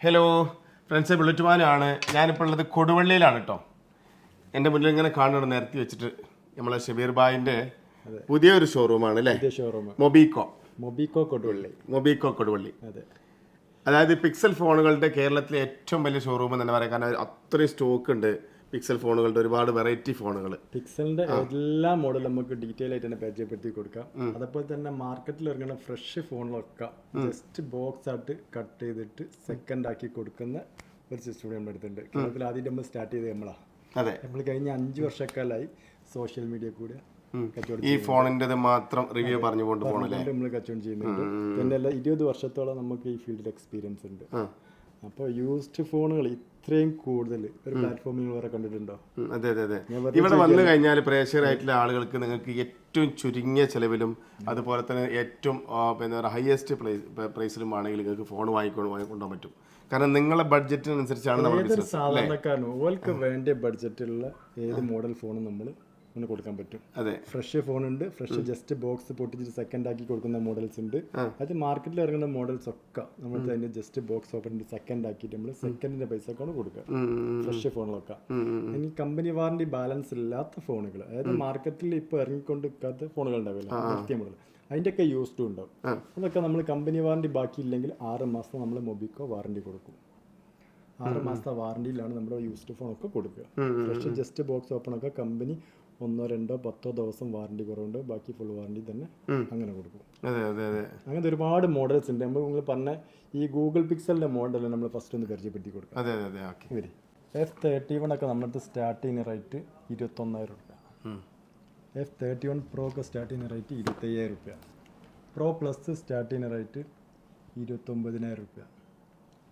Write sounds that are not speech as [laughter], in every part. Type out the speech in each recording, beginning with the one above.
Hello friends ബുള്ളറ്റുമാനാണ് ഞാനിപ്പോൾ ഉള്ളത് കൊടുവള്ളിയിലാണ് കേട്ടോ എന്റെ മുന്നിൽ ഇങ്ങനെ കാണുന്നത് നിരത്തി വെച്ചിട്ട് നമ്മളെ ഷബീർ ബായിന്റെ പുതിയൊരു ഷോറൂമാണ് അല്ലേ? പുതിയ ഷോറൂം മൊബീകോ മൊബിക്കോ കൊടുവള്ളി. മൊബീകോ കൊടുവള്ളി. അതെ. അതായത് പിക്സൽ ഫോണുകളുടെ കേരളത്തിലെ ഏറ്റവും വലിയ ഷോറൂം എന്ന് തന്നെ പറയാം. കാരണം അത്രയും സ്റ്റോക്ക് ഉണ്ട്. പിക്സൽ ഫോണുകളുടെ ഒരുപാട് വെറൈറ്റി ഫോണുകൾ പിക്സലിന്റെ എല്ലാ മോഡലും നമുക്ക് ഡീറ്റെയിൽ ആയിട്ട് തന്നെ പരിചയപ്പെടുത്തി കൊടുക്കാം. അതേപോലെ തന്നെ മാർക്കറ്റിൽ ഇറങ്ങുന്ന ഫ്രഷ് ഫോണുകളൊക്കെ ജസ്റ്റ് ബോക്സ് ആയിട്ട് കട്ട് ചെയ്തിട്ട് സെക്കൻഡ് ആക്കി കൊടുക്കുന്ന ഒരു സിസ്റ്റം നമ്മുടെ അടുത്തുണ്ട്. കേരളത്തിൽ ആദ്യം നമ്മൾ സ്റ്റാർട്ട് ചെയ്ത് നമ്മളാ. അതെ. നമ്മൾ കഴിഞ്ഞ അഞ്ച് വർഷക്കാലായി സോഷ്യൽ മീഡിയ കൂടെ ഈ ഫോണിന്റെ മാത്രം റിവ്യൂ പറഞ്ഞുകൊണ്ട് നമ്മൾ കച്ചവടം ചെയ്യുന്നുണ്ട്. പിന്നെ ഇരുപത് വർഷത്തോളം നമുക്ക് ഈ ഫീൽഡിൽ എക്സ്പീരിയൻസ് ഉണ്ട്. അപ്പോൾ യൂസ്ഡ് ഫോണുകൾ ഇത്രയും കൂടുതൽ ഒരു പ്ലാറ്റ്ഫോമിൽ വരെ വേറെ കണ്ടിട്ടുണ്ടോ? അതെ അതെ അതെ. ഇവിടെ വന്നു കഴിഞ്ഞാൽ പ്രേക്ഷകരായിട്ടുള്ള ആളുകൾക്ക് നിങ്ങൾക്ക് ഏറ്റവും ചുരുങ്ങിയ ചെലവിലും അതുപോലെ തന്നെ ഏറ്റവും പിന്നെ ഹയസ്റ്റ് പ്രൈസിലും ആണെങ്കിൽ നിങ്ങൾക്ക് ഫോൺ വാങ്ങിക്കൊണ്ട് വാങ്ങിക്കൊണ്ടാൻ പറ്റും. കാരണം നിങ്ങളുടെ ബഡ്ജറ്റിനനുസരിച്ചാണ് സാധാരണക്കാരനും ഓൾക്ക് വേണ്ട ബഡ്ജറ്റിലുള്ള ഏത് മോഡൽ ഫോണും നമ്മൾ അങ്ങനെ കൊടുക്കാൻ പറ്റും. അതെ. ഫ്രഷ് ഫോൺ ഉണ്ട് ഫ്രഷ് ജസ്റ്റ് ബോക്സ് പൊട്ടിച്ചിട്ട് സെക്കൻഡ് ആക്കി കൊടുക്കുന്ന മോഡൽസ് ഉണ്ട്. അത് മാർക്കറ്റിൽ ഇറങ്ങുന്ന മോഡൽസ് ഒക്കെ നമ്മൾ അതിന്റെ ജസ്റ്റ് ബോക്സ് ഓപ്പൺ സെക്കൻഡ് ആക്കിയിട്ട് നമ്മൾ സെക്കൻഡിന്റെ പൈസ ഒക്കെ കൊടുക്കുക. ഫ്രഷ് ഫോണിലൊക്കെ. ഇനി കമ്പനി വാറണ്ടി ബാലൻസ് ഇല്ലാത്ത ഫോണുകൾ അതായത് മാർക്കറ്റിൽ ഇപ്പോൾ ഇറങ്ങിക്കൊണ്ടിരിക്കാത്ത ഫോണുകൾ ഉണ്ടാവില്ല അതിന്റെ മോഡൽ അതിന്റെയൊക്കെ യൂസ്ഡും ഉണ്ടാവും. അതൊക്കെ നമ്മൾ കമ്പനി വാറണ്ടി ബാക്കിയില്ലെങ്കിൽ ആറ് മാസം നമ്മൾ മൊബിക്കോ വാറണ്ടി കൊടുക്കും. ആറ് മാസത്തെ വാറണ്ടിയിലാണ് നമ്മുടെ യൂസ്ഡ് ഫോൺ ഒക്കെ കൊടുക്കുക. ഫ്രഷ് ജസ്റ്റ് ബോക്സ് ഓപ്പൺ ഒക്കെ കമ്പനി ഒന്നോ രണ്ടോ പത്തോ ദിവസം വാറണ്ടി കുറവുണ്ട്. ബാക്കി ഫുൾ വാറണ്ടി തന്നെ അങ്ങനെ കൊടുക്കും. അതെ അതെ അതെ. അങ്ങനത്തെ ഒരുപാട് മോഡൽസ് ഉണ്ട്. നമ്മൾ നിങ്ങൾ പറഞ്ഞ ഈ ഗൂഗിൾ പിക്സലിന്റെ മോഡൽ നമ്മൾ ഫസ്റ്റ് ഒന്ന് പരിചയപ്പെടുത്തി കൊടുക്കും. അതെ അതെ അതെ ഓക്കെ. എഫ് തേർട്ടി വൺ ഒക്കെ നമ്മുടെ സ്റ്റാർട്ടിങ് റേറ്റ് ഇരുപത്തൊന്നായിരം രൂപ എഫ് തേർട്ടി വൺ പ്രോ ഒക്കെ സ്റ്റാർട്ടിങ് റേറ്റ് ഇരുപത്തയ്യായിരം രൂപ പ്രോ പ്ലസ് സ്റ്റാർട്ടിങ് റേറ്റ് ഇരുപത്തൊമ്പതിനായിരം രൂപ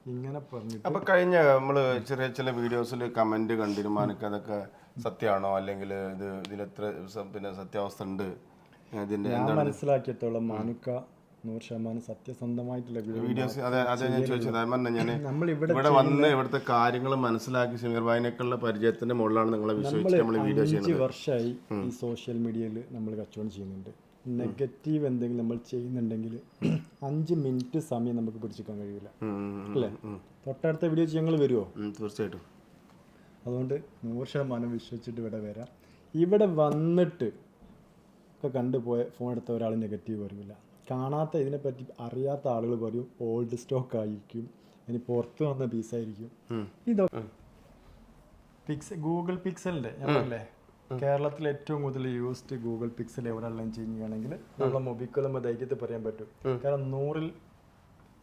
ഇങ്ങനെ പറഞ്ഞു അപ്പൊ കഴിഞ്ഞ നമ്മൾ ചെറിയ ചില വീഡിയോസിൽ കമന്റ് കണ്ടിരുമാനൊക്കെ അതൊക്കെ സത്യമാണോ? അല്ലെങ്കിൽ ഇത് ഇതിലെത്ര ദിവസം പിന്നെ സത്യാവസ്ഥ ഉണ്ട് ഇതിന്റെ ഞാൻ മനസ്സിലാക്കിയത്തോളം മാനുക്ക നൂറ് ശതമാനം സത്യസന്ധമായിട്ടുള്ള വീഡിയോസ് അതെ അതെ ഞാൻ ചോദിച്ചത് പറഞ്ഞ ഞാൻ [laughs] നമ്മൾ ഇവിടെ ഇവിടെ വന്ന് ഇവിടുത്തെ കാര്യങ്ങൾ മനസ്സിലാക്കി സമീർ ഭായിനേക്കുള്ള പരിചയത്തിന്റെ മുകളിലാണ് നിങ്ങളെ വിശ്വസിച്ച് നമ്മൾ വീഡിയോ ചെയ്യുന്നത്. വർഷമായി ഈ സോഷ്യൽ മീഡിയയിൽ നമ്മൾ കച്ചവടം ചെയ്യുന്നുണ്ട്. നെഗറ്റീവ് എന്തെങ്കിലും നമ്മൾ ചെയ്യുന്നുണ്ടെങ്കിൽ അഞ്ച് മിനിറ്റ് സമയം നമുക്ക് പിടിച്ചിരിക്കാൻ കഴിയില്ല. അല്ലേ? തൊട്ടടുത്ത വീഡിയോ ഞങ്ങൾ വരുമോ തീർച്ചയായിട്ടും. അതുകൊണ്ട് നൂറ് ശതമാനം വിശ്വസിച്ചിട്ട് ഇവിടെ വരാം. ഇവിടെ വന്നിട്ട് ഒക്കെ കണ്ടുപോയ ഫോൺ എടുത്ത ഒരാൾ നെഗറ്റീവ് പറയില്ല കാണാത്ത ഇതിനെപ്പറ്റി അറിയാത്ത ആളുകൾ പറയും ഓൾഡ് സ്റ്റോക്ക് ആയിരിക്കും. ഇനി പുറത്ത് വന്ന പീസായിരിക്കും ഇതൊക്കെ പിക്സ് ഗൂഗിൾ പിക്സലിന്റെ അല്ലേ കേരളത്തിൽ ഏറ്റവും കൂടുതൽ യൂസ്ഡ് ഗൂഗിൾ പിക്സൽ എവിടെ ഉള്ളതെന്ന് ചെയ്യുകയാണെങ്കിൽ നമ്മളെ നമ്മൾ ധൈര്യത്തിൽ പറയാൻ പറ്റും. കാരണം നൂറിൽ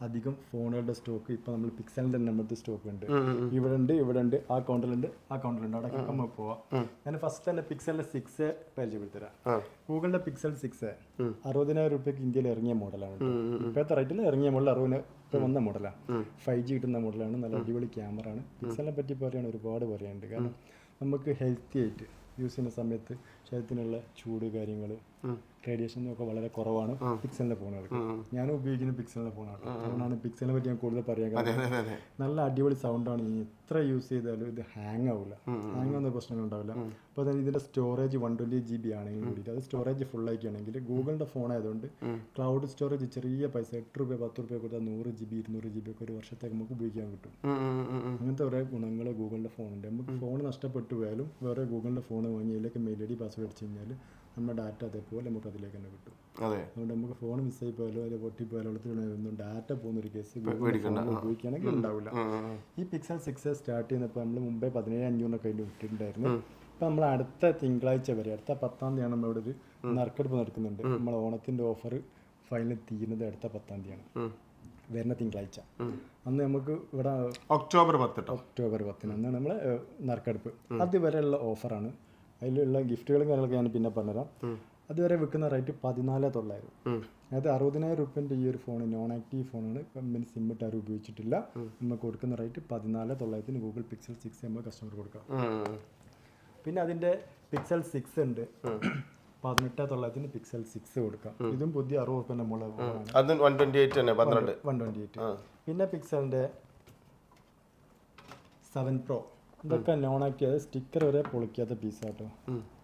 അധികം ഫോണുകളുടെ സ്റ്റോക്ക് ഇപ്പൊ നമ്മൾ പിക്സലിന്റെ നമ്മുടെ സ്റ്റോക്ക് ഉണ്ട്. ഇവിടെ ഉണ്ട് ഇവിടെ ഉണ്ട് ആ കൗണ്ടറിലുണ്ട് ആ കൗണ്ടറിലുണ്ട് അവിടെ നമ്മൾ പോവാം. ഞാൻ ഫസ്റ്റ് തന്നെ പിക്സലിന്റെ സിക്സ് പരിചയപ്പെടുത്തരാം. ഗൂഗിളിന്റെ പിക്സൽ സിക്സ് അറുപതിനായിരം രൂപയ്ക്ക് ഇന്ത്യയിൽ ഇറങ്ങിയ മോഡലാണ് ഇപ്പോഴത്തെ റേറ്റിൽ ഇറങ്ങിയ മോഡൽ അറുപതിന് ഇപ്പൊ വന്ന മോഡലാണ് ഫൈവ് ജി കിട്ടുന്ന മോഡലാണ് നല്ല അടിപൊളി ക്യാമറ ആണ് പിക്സലിനെ പറ്റി പറയാൻ ഒരുപാട് പറയാനുണ്ട്. കാരണം നമുക്ക് ഹെൽത്തി ആയിട്ട് യൂസ് ചെയ്യുന്ന സമയത്ത് ശരീരത്തിനുള്ള ചൂട് കാര്യങ്ങൾ റേഡിയേഷൻ ഒക്കെ വളരെ കുറവാണ് പിക്സലിന്റെ ഫോണുകൾക്ക് ഞാൻ ഉപയോഗിക്കുന്ന പിക്സലിന്റെ ഫോണാണ് അതുകൊണ്ടാണ് പിക്സലിനെ പറ്റി ഞാൻ കൂടുതൽ പറയാൻ കാരണം. നല്ല അടിപൊളി സൗണ്ടാണ് എത്ര യൂസ് ചെയ്താലും ഇത് ഹാങ് ആവില്ല ഹാങ് ആവുന്ന പ്രശ്നങ്ങൾ ഉണ്ടാവില്ല. അപ്പോൾ തന്നെ ഇതിന്റെ storage one twenty G B ആണെങ്കിൽ കൂടിയിട്ട് അത് സ്റ്റോറേജ് ഫുൾ ആക്കിയാണെങ്കിൽ ഗൂഗിളിന്റെ ഫോൺ ആയതുകൊണ്ട് ക്ലൗഡ് സ്റ്റോറേജ് ചെറിയ പൈസ എട്ട് രൂപ പത്ത് രൂപ കൊടുത്താൽ നൂറ് ജി ബി ഇരുന്നൂറ് ജി ബി ഒക്കെ ഒരു വർഷത്തേക്ക് നമുക്ക് ഉപയോഗിക്കാൻ കിട്ടും. അങ്ങനത്തെ കുറേ ഗുണങ്ങൾ ഗൂഗിളിന്റെ ഫോണുണ്ട് നമുക്ക് ഫോൺ നഷ്ടപ്പെട്ടു പോയാലും വേറെ ഗൂഗിളിന്റെ ഫോൺ വാങ്ങി അതിലേക്ക് മെയിൽ ഐ ഡി പാസ്വേഡ് അടിച്ച് കഴിഞ്ഞാൽ നമ്മുടെ ഡാറ്റ അതേപോലെ നമുക്ക് അതിലേക്ക് തന്നെ കിട്ടും. അതെ. അതുകൊണ്ട് നമുക്ക് ഫോൺ മിസ്സായി പോയാലോ അല്ലെങ്കിൽ പൊട്ടിപ്പോയാലോ ഒന്നും ഡാറ്റ പോകുന്ന ഒരു കേസ് ഉപയോഗിക്കുകയാണെങ്കിൽ ഉണ്ടാവില്ല. ഈ പിക്സൽ സിക്സ് സ്റ്റാർട്ട് ചെയ്യുന്നപ്പോൾ നമ്മൾ മുമ്പേ പതിനേഴ് അഞ്ഞൂറിനൊക്കെ അതിന്റെ വിട്ടിട്ടുണ്ടായിരുന്നു. ഇപ്പം നമ്മൾ അടുത്ത തിങ്കളാഴ്ച വരെ അടുത്ത പത്താം തീയതിയാണ് നമ്മളിവിടെ ഒരു നറുക്കെടുപ്പ് നടക്കുന്നുണ്ട്. നമ്മൾ ഓണത്തിന്റെ ഓഫർ ഫൈനൽ തീരുന്നത് അടുത്ത പത്താം തീയതിയാണ്. വരുന്ന തിങ്കളാഴ്ച. അന്ന് നമുക്ക് ഇവിടെ ഒക്ടോബർ പത്ത് ഒക്ടോബർ പത്തിന് അന്നാണ് നമ്മൾ നറുക്കെടുപ്പ്. അതുവരെയുള്ള ഓഫറാണ് അതിലുള്ള ഗിഫ്റ്റുകളും കാര്യങ്ങളൊക്കെ ഞാൻ പിന്നെ പറഞ്ഞുതരാം. അതുവരെ വിൽക്കുന്ന റേറ്റ് പതിനാല് തൊള്ളായിരം അതായത് അറുപതിനായിരം റുപ്യന്റെ ഈ ഒരു ഫോൺ നോൺ ആക്റ്റീവ് ഫോണാണ് കമ്പനി സിം ഇട്ട് ആരും ഉപയോഗിച്ചിട്ടില്ല. നമ്മൾ കൊടുക്കുന്ന റേറ്റ് പതിനാല് തൊള്ളായിരത്തിന് ഗൂഗിൾ പിക്സൽ സിക്സ് നമ്മൾ കസ്റ്റമർ കൊടുക്കാം. പിന്നെ അതിന്റെ പിക്സൽ സിക്സ് ഉണ്ട്. പതിനെട്ട് തൊള്ളായിരത്തിന് പിക്സൽ സിക്സ് കൊടുക്കാം. ഇതും പുതിയ അറുപത് റുപ്യന്റെ മുകളിൽ വൺ ട്വന്റി എയ്റ്റ് പിന്നെ പിക്സലിന്റെ സെവൻ പ്രോ ഇതൊക്കെ നോൺ ആക്റ്റീവ് സ്റ്റിക്കർ വരെ പൊളിക്കാത്ത പീസാട്ടോ.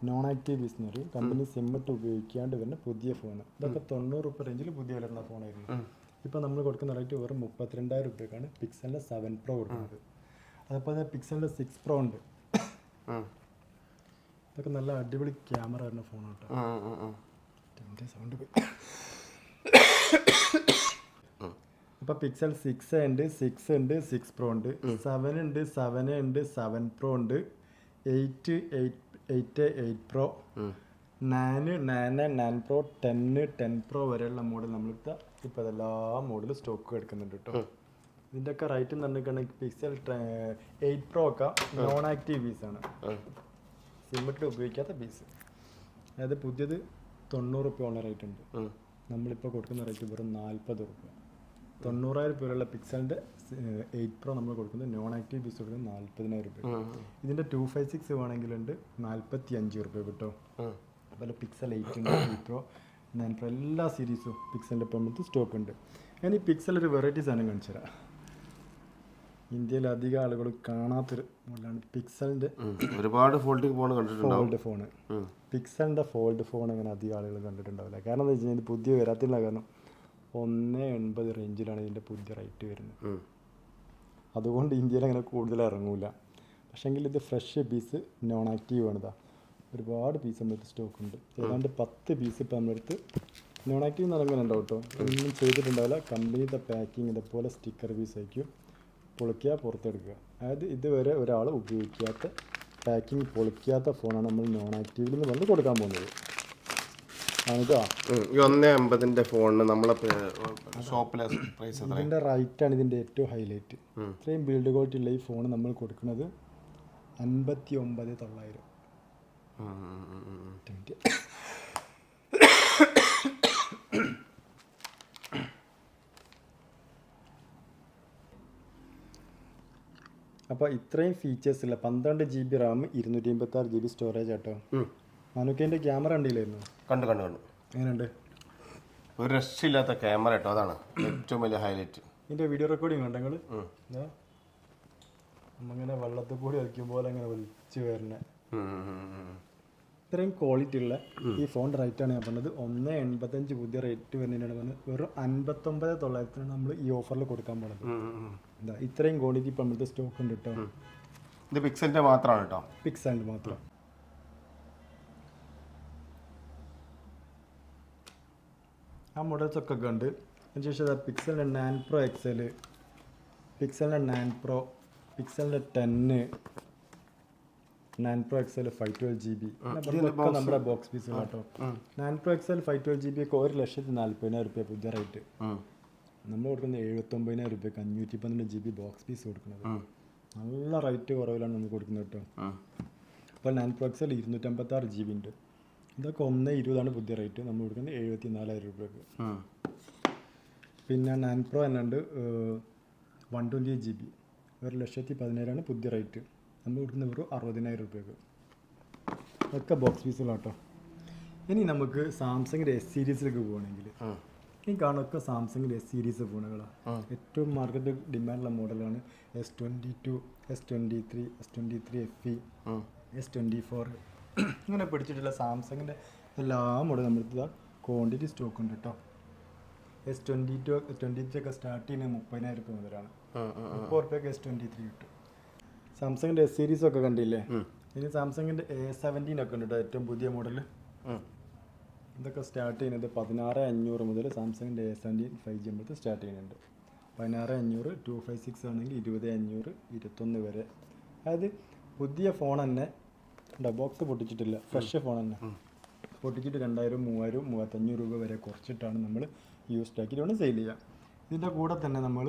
നോൺ ആക്റ്റീവ് പീസ് എന്ന് പറയും. കമ്പനി സിമ്മിട്ട് ഉപയോഗിക്കാണ്ട് വരുന്ന പുതിയ ഫോൺ ഇതൊക്കെ തൊണ്ണൂറ് റുപ്യ റേഞ്ചിൽ പുതിയ വരുന്ന ഫോണായിരുന്നു ഇപ്പോൾ നമ്മൾ കൊടുക്കുന്ന റേറ്റ് വെറും മുപ്പത്തിരണ്ടായിരം രൂപയ്ക്കാണ് പിക്സലിന്റെ സെവൻ പ്രോ കൊടുക്കുന്നത്. അതുപോലെ പിക്സലിന്റെ സിക്സ് പ്രോ ഉണ്ട്. ഇതൊക്കെ നല്ല അടിപൊളി ക്യാമറ വരുന്ന ഉം. സൗണ്ട് പോയി. ഇപ്പൊ പിക്സൽ സിക്സ് ഉണ്ട് സിക്സ് ഉണ്ട് സിക്സ് പ്രോ ഉണ്ട്. സെവൻ ഉണ്ട് സെവൻ ഉണ്ട് സെവൻ പ്രോ ഉണ്ട്. Eight eight eight eight pro nine nine nine pro ten ten pro വരെയുള്ള മോഡൽ നമ്മളിപ്പോൾ ഇപ്പോൾ എല്ലാ മോഡലും സ്റ്റോക്ക് എടുക്കുന്നുണ്ട് കേട്ടോ ഇതിന്റെയൊക്കെ റേറ്റ് എന്ന് പറഞ്ഞിട്ടുണ്ടെങ്കിൽ പിക്സൽ എയ്റ്റ് പ്രോ ഒക്കെ നോൺ ആക്റ്റീവ് പീസാണ് ആണ്. സിമ്മിട്ട് ഉപയോഗിക്കാത്ത പീസ് അതായത് പുതിയത് തൊണ്ണൂറ് റുപ്യ ഉള്ള റേറ്റ് ഉണ്ട്. നമ്മളിപ്പോൾ കൊടുക്കുന്ന റേറ്റ് വെറും നാൽപ്പത് റുപ്യ. തൊണ്ണൂറായിരം രൂപയുള്ള പിക്സലിന്റെ എയ്റ്റ് പ്രോ നമ്മൾ കൊടുക്കുന്നത് നോൺ ആക്റ്റീവ് പീസ് കൊടുക്കുന്നത് നാൽപ്പതിനായിരം രൂപ. ഇതിന്റെ ഇതിന്റെ ടു ഫൈവ് സിക്സ് വേണമെങ്കിലുണ്ട്. നാൽപ്പത്തി അഞ്ച് റുപ്യ കിട്ടും അതുപോലെ പിക്സൽ എയ്റ്റ് ഉണ്ട് എയ്റ്റ് പ്രോ. നയൻ പ്രോ എല്ലാ സീരീസും പിക്സലിന്റെ ഇപ്പം നമുക്ക് സ്റ്റോക്ക് ഉണ്ട്. ഞാൻ ഈ പിക്സൽ ഒരു വെറൈറ്റി സാധനം കാണിച്ചു തരാം. ഇന്ത്യയിൽ അധികം ആളുകൾ കാണാത്തൊരു മോഡലാണ് പിക്സലിന്റെ ഒരുപാട് ഫോൾഡ് ഫോൺ ഫോൾഡ് ഫോണ്. പിക്സലിന്റെ ഫോൾഡ് ഫോൺ അങ്ങനെ അധികം ആളുകൾ കണ്ടിട്ടുണ്ടാവില്ല. കാരണം എന്താ വെച്ച് കഴിഞ്ഞാൽ പുതിയ വരാത്തില്ല കാരണം ഒന്ന് എൺപത് റേഞ്ചിലാണ് ഇതിന്റെ പുതിയ റേറ്റ് വരുന്നത്. അതുകൊണ്ട് ഇന്ത്യയിൽ അങ്ങനെ കൂടുതൽ ഇറങ്ങൂല. പക്ഷേങ്കിൽ ഇത് ഫ്രഷ് പീസ് നോൺ ആക്റ്റീവ് ആണിതാ. ഒരുപാട് പീസ് നമ്മുടെ സ്റ്റോക്ക് ഉണ്ട്. ഏതാണ്ട് പത്ത് പീസ് ഇപ്പം നമ്മളടുത്ത് നോൺ ആക്റ്റീവ് ഇറങ്ങുന്നുണ്ടാവും കേട്ടോ. ഒന്നും ചെയ്തിട്ടുണ്ടാവില്ല. കമ്പനിയുടെ പാക്കിംഗ് ഇതേപോലെ സ്റ്റിക്കർ പീസ് ആയിരിക്കും. പൊളിക്കുക പുറത്തെടുക്കുക. അതായത് ഇതുവരെ ഒരാൾ ഉപയോഗിക്കാത്ത പാക്കിംഗ് പൊളിക്കാത്ത ഫോണാണ് നമ്മൾ നോൺ ആക്റ്റീവിൽ നിന്ന് വന്ന് കൊടുക്കാൻ പോകുന്നത്. ഈ ഒന്നേ അമ്പതിന്റെ ഫോണിന് നമ്മളെ ഷോപ്പിലെ പ്രൈസ് എത്ര റൈറ്റ് ആണ് ഇതിന്റെ ഏറ്റവും ഹൈലൈറ്റ് ഇത്രയും ബിൽഡ് ക്വാളിറ്റി ഉള്ള ഈ ഫോൺ നമ്മൾ കൊടുക്കുന്നത് അൻപത്തി ഒമ്പത് തൊള്ളായിരം അപ്പോൾ ഇത്രയും ഫീച്ചേഴ്സ് ഉള്ള പന്ത്രണ്ട് ജി ബി റാം ഇരുന്നൂറ്റി അമ്പത്തി ആറ് ജി ബി സ്റ്റോറേജ് ആട്ടോ ഉം. മനുക്കേന്റെ ക്യാമറ കണ്ടില്ലായിരുന്നു? കണ്ടു കണ്ടു കണ്ടു. എങ്ങനെയുണ്ട്? ഒരു രക്ഷയില്ലാത്ത ക്യാമറ കേട്ടോ അതാണ് ഏറ്റവും വലിയ ഹൈലൈറ്റ് ഇതിന്റെ വീഡിയോ റെക്കോർഡിങ് കണ്ടോ നിങ്ങൾ നമ്മങ്ങനെ വെള്ളത്തിൽ കൂടി കളിക്കും പോലെ അങ്ങനെ വലിച്ചു വരുന്നത് ഇത്രയും ക്വാളിറ്റി ഉള്ള ഈ ഫോൺ റേറ്റ് ആണ് ഞാൻ പറഞ്ഞത്. ഒന്ന് എൺപത്തഞ്ച് പുതിയ റേറ്റ് വരുന്നതിനാണ് പറഞ്ഞത്. വെറും അൻപത്തൊമ്പത് തൊള്ളായിരത്തിനാണ് നമ്മൾ ഈ ഓഫറിൽ കൊടുക്കാൻ പോണത്. എന്താ ഇത്രയും ക്വാളിറ്റി ഇപ്പം നമ്മുടെ സ്റ്റോക്ക് ഉണ്ട് കേട്ടോ. ഇത് പിക്സലിന്റെ മാത്രമാണ് കേട്ടോ. പിക്സ് ആൻഡ് മാത്രം. ആ മോഡൽസ് ഒക്കെ ഉണ്ട് അതിനുശേഷം പിക്സലിന്റെ നയൻ പ്രോ എക്സൽ പിക്സലിന്റെ nine pro പിക്സലിന്റെ ten nine pro XL five twelve G B നമ്മുടെ ബോക്സ് പീസ് കേട്ടോ nine pro XL five twelve G B ഒക്കെ ഒരു ലക്ഷത്തി നാൽപ്പതിനായിരം റുപ്യ പുതിയ റേറ്റ് നമ്മൾ കൊടുക്കുന്നത് എഴുപത്തൊമ്പതിനായിരം റുപ്യക്ക് അഞ്ഞൂറ്റി പന്ത്രണ്ട് ജി ബി ബോക്സ് പീസ് കൊടുക്കുന്നത് നല്ല റേറ്റ് കുറവിലാണ് നമ്മൾ കൊടുക്കുന്നത് കേട്ടോ. അപ്പോൾ നയൻ പ്രോ എക്സൽ ഇരുന്നൂറ്റമ്പത്താറ് ജി ബി ഉണ്ട്. ഇതൊക്കെ ഒന്ന് ഇരുപതാണ് പുതിയ റേറ്റ്. നമ്മൾ കൊടുക്കുന്നത് എഴുപത്തി നാലായിരം രൂപയ്ക്ക്. പിന്നെ നയൻ പ്രോ എന്നുണ്ട് one twenty eight G B ഒരു ലക്ഷത്തി പതിനായിരമാണ് പുതിയ റേറ്റ്. നമ്മൾ കൊടുക്കുന്ന വെറും അറുപതിനായിരം രൂപയ്ക്ക് ഒക്കെ ബോക്സ് പീസുകളാട്ടോ ഇനി നമുക്ക് സാംസങ്ങിന്റെ എസ് സീരീസിലേക്ക് പോവുകയാണെങ്കിൽ. ഈ കാണൊക്കെ സാംസങ്ങിന്റെ എസ് സീരീസ് ഫോണുകളാണ്. ഏറ്റവും മാർക്കറ്റ് ഡിമാൻഡുള്ള മോഡലാണ് S twenty two S twenty three S twenty three F E S twenty four ഇങ്ങനെ പിടിച്ചിട്ടുള്ള സാംസങ്ങിന്റെ എല്ലാ മോഡലും നമ്മൾ ക്വാണ്ടിറ്റി സ്റ്റോക്ക് ഉണ്ട് കേട്ടോ S twenty two twenty three ഒക്കെ സ്റ്റാർട്ട് ചെയ്യുന്നത് മുപ്പതിനായിരം രൂപ മുതലാണ്. മുപ്പത് റുപ്യൊക്കെ എസ് ട്വന്റി ത്രീ കിട്ടും. സാംസങ്ങിന്റെ എസ് സീരീസ് ഒക്കെ കണ്ടില്ലേ? ഇനി സാംസങ്ങിന്റെ എ സെവന്റീൻ ഒക്കെ ഉണ്ട് കേട്ടോ ഏറ്റവും പുതിയ മോഡൽ. ഇതൊക്കെ സ്റ്റാർട്ട് ചെയ്യുന്നത് പതിനാറ് അഞ്ഞൂറ് മുതൽ സാംസങ്ങിന്റെ എ സെവന്റീൻ ഫൈവ് ജി എമ്പത്ത് സ്റ്റാർട്ട് ചെയ്യുന്നുണ്ട്. പതിനാറ് അഞ്ഞൂറ് ടു ഫൈവ് സിക്സ് ആണെങ്കിൽ ഇരുപത് അഞ്ഞൂറ് ഇരുപത്തൊന്ന് വരെ. അതായത് പുതിയ ഫോൺ തന്നെ ഉണ്ടോ ബോക്സ് പൊട്ടിച്ചിട്ടില്ല. ഫ്രഷ് ഫോൺ തന്നെ. പൊട്ടിച്ചിട്ട് രണ്ടായിരം മൂവായിരം മൂവാത്തഞ്ഞൂറ് രൂപ വരെ കുറച്ചിട്ടാണ് നമ്മൾ യൂസ്ഡ് ആക്കിയിട്ട് വേണം സെയിൽ ചെയ്യുക ഇതിന്റെ കൂടെ തന്നെ നമ്മൾ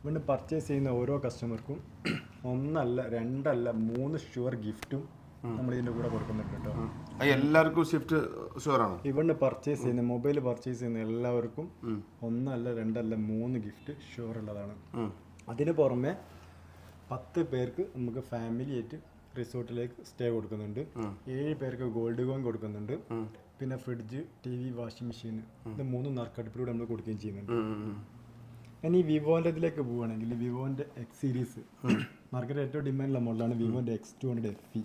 ഇവിടെ പർച്ചേസ് ചെയ്യുന്ന ഓരോ കസ്റ്റമർക്കും [clears throat] ഒന്നല്ല രണ്ടല്ല മൂന്ന് ഷുവർ ഗിഫ്റ്റും നമ്മൾ ഇതിന്റെ കൂടെ കൊടുക്കുന്നുണ്ട് കേട്ടോ എല്ലാവർക്കും സ്വിഫ്റ്റ് ഷുവറാണ് ഇവിടുന്ന് പർച്ചേസ് ചെയ്യുന്ന മൊബൈൽ പർച്ചേസ് ചെയ്യുന്ന എല്ലാവർക്കും ഒന്നല്ല രണ്ടല്ല മൂന്ന് ഗിഫ്റ്റ് ഷുവർ ഉള്ളതാണ്. അതിന് പുറമെ പത്ത് പേർക്ക് നമുക്ക് ഫാമിലി ആയിട്ട് റിസോർട്ടിലേക്ക് സ്റ്റേ കൊടുക്കുന്നുണ്ട്. ഏഴ് പേർക്ക് ഗോൾഡ് കോൺ കൊടുക്കുന്നുണ്ട്. പിന്നെ fridge T V washing machine ഇത് മൂന്ന് നറുക്കടുപ്പിലൂടെ നമ്മൾ കൊടുക്കുകയും ചെയ്യുന്നുണ്ട്. ഇനി വിവോന്റെ ഇതിലേക്ക് പോവുകയാണെങ്കിൽ വിവോന്റെ എക്സ് സീരീസ് മാർക്കറ്റ് ഏറ്റവും ഡിമാൻഡുള്ള മോഡലാണ് വിവോന്റെ X two hundred F E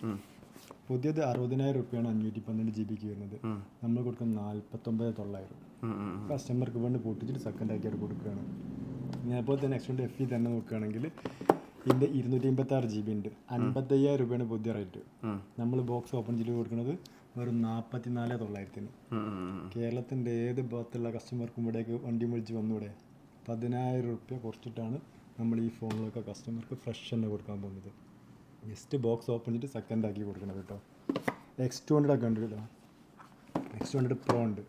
പുതിയത് അറുപതിനായിരം റുപ്യാണ് അഞ്ഞൂറ്റി പന്ത്രണ്ട് ജി ബിക്ക് വരുന്നത്. നമ്മൾ കൊടുക്കുന്നത് നാൽപ്പത്തൊമ്പത് തൊള്ളായിരം. കസ്റ്റമർക്ക് വേണ്ടി പൊട്ടിച്ചിട്ട് സെക്കൻഡ് ആക്കിയിട്ട് കൊടുക്കുകയാണ്. ഇതേപോലെ തന്നെ എക്സ് നെക്സ്റ്റ് എഫ് ഇ തന്നെ നോക്കുകയാണെങ്കിൽ ഇതിന്റെ ഇരുന്നൂറ്റി അമ്പത്തി ആറ് ജി ബി ഉണ്ട് അൻപത്തയ്യായിരം രൂപയാണ് പുതിയ റേറ്റ്. നമ്മൾ ബോക്സ് ഓപ്പൺ ചെയ്ത് കൊടുക്കുന്നത് വെറും നാൽപ്പത്തി നാല് തൊള്ളായിരത്തിന്. കേരളത്തിന്റെ ഏത് ഭാഗത്തുള്ള കസ്റ്റമർക്കും ഇവിടേക്ക് വണ്ടി വിളിച്ച് വന്നൂടെ? പതിനായിരം റുപ്യ കുറച്ചിട്ടാണ് നമ്മൾ ഈ ഫോണിലൊക്കെ കസ്റ്റമർക്ക് ഫ്രഷ് തന്നെ കൊടുക്കാൻ പോകുന്നത്. ജസ്റ്റ് ബോക്സ് ഓപ്പൺ ചെയ്ത് സെക്കൻഡ് ആക്കി കൊടുക്കണം കേട്ടോ. എക്സ് ടു ഹൺഡ്രഡ് ഒക്കെ ഉണ്ട് കേട്ടോ എക്സ് ടു ഹൺഡ്രഡ് പ്രോ ഉണ്ട്.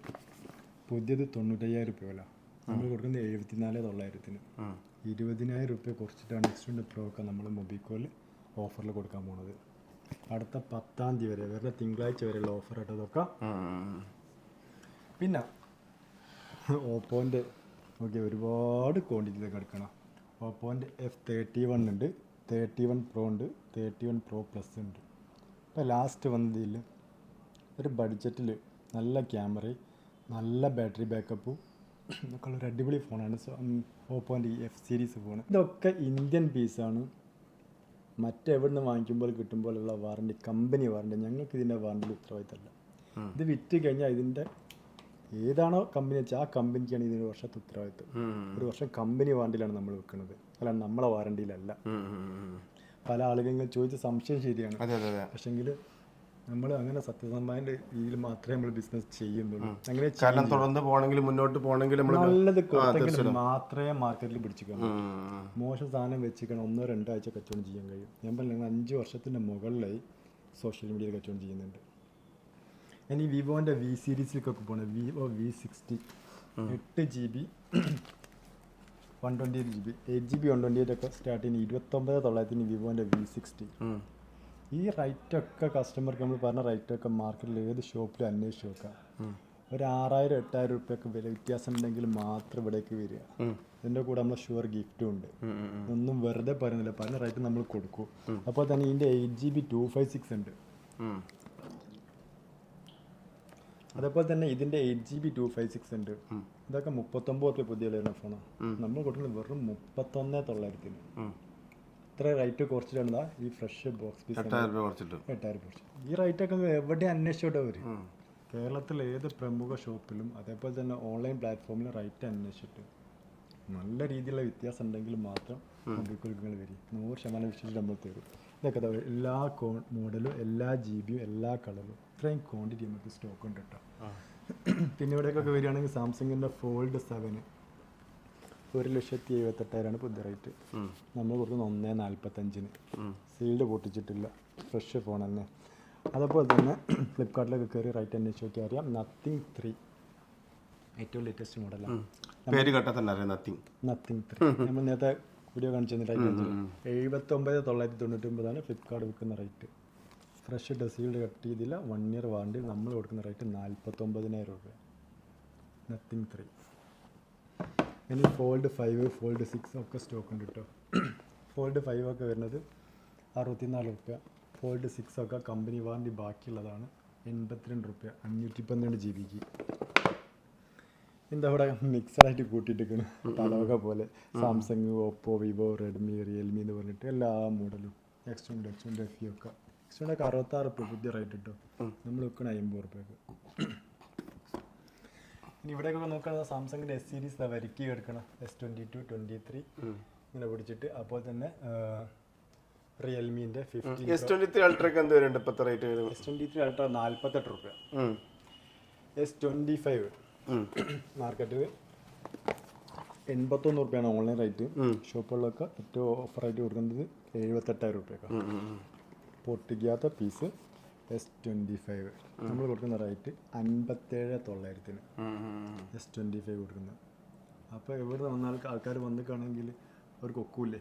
പുതിയത് തൊണ്ണൂറ്റയ്യായിരം രൂപ വില. നമ്മൾ കൊടുക്കുന്നത് എഴുപത്തിനാല് തൊള്ളായിരത്തിന്. ഇരുപതിനായിരം റുപ്യ കുറച്ചിട്ടാണ് ഹൺഡ്രഡ് പ്രോ ഒക്കെ നമ്മൾ മൊബിക്കോയിൽ ഓഫറിൽ കൊടുക്കാൻ പോണത്. അടുത്ത പത്താം തീയതി വരെ വരുന്ന തിങ്കളാഴ്ച വരെയുള്ള ഓഫർ ആയിട്ട് ഇതൊക്കെ. ഉം, ഉം. പിന്നെ ഓപ്പോന്റെ ഓക്കെ ഒരുപാട് ക്വാണ്ടിറ്റിയിലൊക്കെ എടുക്കണം ഓപ്പോന്റെ എഫ് തേർട്ടി വൺ ഉണ്ട് തേർട്ടി വൺ പ്രോ ഉണ്ട് തേർട്ടി വൺ പ്രോ പ്ലസ് ഉണ്ട്. ഇപ്പോൾ ലാസ്റ്റ് വന്നതിൽ ഒരു ബഡ്ജറ്റിൽ നല്ല ക്യാമറയും നല്ല ബാറ്ററി ബാക്കപ്പും ഒക്കെ ഉള്ള ഒരു അടിപൊളി ഫോണാണ്. ഓപ്പോന്റെ ഈ എഫ് സീരീസ് ഫോൺ ഇതൊക്കെ ഇന്ത്യൻ പീസാണ് മറ്റെവിടുന്ന് വാങ്ങിക്കുമ്പോൾ കിട്ടുമ്പോഴുള്ള വാറണ്ടി കമ്പനി വാറണ്ടി ഞങ്ങൾക്ക് ഇതിന്റെ വാറണ്ടി ഉത്തരവാദിത്തമല്ല. ഇത് വിറ്റ് കഴിഞ്ഞാൽ ഇതിന്റെ ഏതാണോ കമ്പനി വെച്ചാൽ ആ കമ്പനിക്കാണ് ഇതിന് വർഷത്തെ ഉത്തരവാദിത്തം ഒരു വർഷം കമ്പനി വാറണ്ടിയിലാണ് നമ്മൾ വെക്കുന്നത്. അല്ല നമ്മളെ വാറണ്ടിയിലല്ല. പല ആളുകൾ ചോദിച്ച സംശയം ശരിയാണ്. പക്ഷെങ്കിൽ നമ്മൾ അങ്ങനെ സത്യസന്ധമായ രീതിയിൽ മാത്രമേ നമ്മൾ ബിസിനസ് ചെയ്യുന്നുള്ളൂ. അങ്ങനെ കാരണം തുടർന്ന് പോകണമെങ്കിൽ മുന്നോട്ട് പോകണമെങ്കിൽ നമ്മൾ നല്ലത് കൊടുത്തെങ്കിൽ മാത്രമേ മാർക്കറ്റിൽ പിടിച്ചിക്കണം. മോശം സാധനം വെച്ചിരിക്കണം ഒന്നോ രണ്ടോ ആഴ്ച കച്ചവടം ചെയ്യാൻ കഴിയും. ഞാൻ പറഞ്ഞ ഞങ്ങൾ അഞ്ച് വർഷത്തിന്റെ മുകളിലായി സോഷ്യൽ മീഡിയയിൽ കച്ചവടം ചെയ്യുന്നുണ്ട്. ഞാൻ ഈ വിവോന്റെ വി സീരീസിലേക്കൊക്കെ പോകണം വിവോ വി സിക്സ്റ്റി എട്ട് G B one twenty eight G B eight G B one twenty eight ഒക്കെ സ്റ്റാർട്ട് ചെയ്യുന്ന ഇരുപത്തൊമ്പത് തൊള്ളായിരത്തിന് വിവോന്റെ വി സിക്സ്റ്റി. ഈ റൈറ്റൊക്കെ കസ്റ്റമർക്ക് നമ്മൾ പറഞ്ഞ റൈറ്റൊക്കെ മാർക്കറ്റിൽ ഏത് ഷോപ്പിലും അന്വേഷിച്ച് നോക്കാം ഒരു ആറായിരം എട്ടായിരം റുപ്യൊക്കെ വില വ്യത്യാസം ഉണ്ടെങ്കിൽ മാത്രം ഇവിടേക്ക് വരിക. ഇതിന്റെ കൂടെ നമ്മളെ ഷുവർ ഗിഫ്റ്റും ഉണ്ട്. ഒന്നും വെറുതെ പറയുന്നില്ല. പല റേറ്റ് നമ്മൾ കൊടുക്കും. അപ്പോൾ തന്നെ ഇതിന്റെ eight G B two five six ഉണ്ട്. അതേപോലെ തന്നെ ഇതിന്റെ eight G B two five six ഉണ്ട്. ഇതൊക്കെ മുപ്പത്തൊമ്പത് റുപ്യ പുതിയ വരുന്ന ഫോണാണ് നമ്മൾ കൊടുക്കുന്നത് വെറും മുപ്പത്തൊന്ന് തൊള്ളായിരത്തിന്. ഇത്ര റേറ്റ് കുറച്ചിട്ടാണ് ഈ ഫ്രഷ് ബോക്സ് പീസ് എട്ടായിരം രൂപ കുറച്ചിട്ട്. എട്ടായിരം കുറച്ച് ഈ റേറ്റൊക്കെ എവിടെ അന്വേഷിച്ചോട്ടെ അവർ കേരളത്തിലെ ഏത് പ്രമുഖ ഷോപ്പിലും അതേപോലെ തന്നെ ഓൺലൈൻ പ്ലാറ്റ്ഫോമിലും റേറ്റ് അന്വേഷിച്ചിട്ട്. നല്ല രീതിയിലുള്ള വ്യത്യാസം ഉണ്ടെങ്കിൽ മാത്രം മൊബൈൽ വരും. നൂറ് ശതമാനം വിശ്വസിച്ച് നമ്മൾ തരും. ഇതൊക്കെ എല്ലാ കോ മോഡലും എല്ലാ ജി ബിയും എല്ലാ കളറും ഇത്രയും ക്വാണ്ടിറ്റി നമുക്ക് സ്റ്റോക്ക് ഉണ്ട് കേട്ടോ പിന്നെ ഇവിടേക്കൊക്കെ വരികയാണെങ്കിൽ സാംസങ്ങിന്റെ ഫോൾഡ് സെവന് ഒരു ലക്ഷത്തി എഴുപത്തെട്ടായിരമാണ് പുതിയ റേറ്റ് നമ്മൾ കൊടുക്കുന്നത് ഒന്നേ നാൽപ്പത്തഞ്ചിന്. സീൽഡ് പൊട്ടിച്ചിട്ടില്ല. ഫ്രഷ് ഫോൺ തന്നെ. അതേപോലെ തന്നെ ഫ്ലിപ്കാർട്ടിലൊക്കെ കയറി റൈറ്റ് അന്വേഷിച്ച് നോക്കിയാൽ അറിയാം. നത്തിങ് ത്രീ ഏറ്റവും ലേറ്റസ്റ്റ് മോഡലാണ് പേര് നത്തിങ് നത്തിങ് ത്രീ നമ്മൾ നേരത്തെ വീഡിയോ കാണിച്ചു തന്നിട്ട് എഴുപത്തൊമ്പത് തൊള്ളായിരത്തി തൊണ്ണൂറ്റി ഒമ്പതാണ് ഫ്ലിപ്കാർട്ട് വിൽക്കുന്ന rate fresh the sealed cut ചെയ്തില്ല. വൺ ഇയർ വാറണ്ടി നമ്മൾ കൊടുക്കുന്ന റേറ്റ് നാൽപ്പത്തൊമ്പതിനായിരം രൂപ നത്തിങ് ത്രീ ഇനി ഫോൾഡ് ഫൈവ് ഫോൾഡ് സിക്സ് ഒക്കെ സ്റ്റോക്ക് ഉണ്ട് കേട്ടോ ഫോൾഡ് ഫൈവ് ഒക്കെ വരുന്നത് അറുപത്തിനാല് റുപ്യ. ഫോൾഡ് സിക്സ് ഒക്കെ കമ്പനി വാറണ്ടി ബാക്കിയുള്ളതാണ് എൺപത്തിരണ്ട് റുപ്യ അഞ്ഞൂറ്റി പന്ത്രണ്ട് ജി ബിക്ക് എന്താ ഇവിടെ മിക്സഡായിട്ട് കൂട്ടിയിട്ടിരിക്കുന്നു പലവക പോലെ. Samsung Oppo Vivo Redmi Realme എന്ന് പറഞ്ഞിട്ട് എല്ലാ മോഡലും എക്സ്റ്റോണ്ട് എക്സ്റ്റോണ്ട് എഫ് ഒക്കെ. എക്സ്റ്റോണ്ടൊക്കെ അറുപത്താറ് റുപ്യ പുതിയ റേറ്റ് കിട്ടും നമ്മൾ വെക്കണ അമ്പത് റുപ്യക്ക്. ഇനി ഇവിടെയൊക്കെ നോക്കുകയാണെങ്കിൽ സാംസങ്ങിന്റെ എസ് സീരീസ് വരിക്കി എടുക്കണം S twenty two twenty three ഇങ്ങനെ പിടിച്ചിട്ട് അപ്പോൾ തന്നെ റിയൽമീന്റെ ഫിഫ്റ്റി എസ് ട്വന്റി ത്രീ അൾട്രക്ക് എന്ത് വരുന്നുണ്ട് ഇപ്പോഴത്തെ റേറ്റ് വരും എസ് ട്വന്റി ത്രീ അൾട്ര നാൽപ്പത്തെട്ട് റുപ്യ എസ് ട്വന്റി ഫൈവ്. മാർക്കറ്റിൽ എൺപത്തൊന്ന് റുപ്യാണ് ഓൺലൈൻ റേറ്റ് ഷോപ്പുകളിലൊക്കെ ഏറ്റവും ഓഫറായിട്ട് കൊടുക്കുന്നത് എഴുപത്തെട്ടായിരം റുപ്യൊക്കെ. പൊട്ടിക്കാത്ത പീസ് എസ് ട്വന്റി ഫൈവ് നമ്മൾ കൊടുക്കുന്ന റേറ്റ് അൻപത്തേഴ് തൊള്ളായിരത്തിന്. എസ് ട്വന്റി ഫൈവ് കൊടുക്കുന്നത്. അപ്പോൾ എവിടെ വന്നാൽ ആൾക്കാർ വന്ന് കാണുമെങ്കിൽ അവർക്ക് ഒക്കൂല്ലേ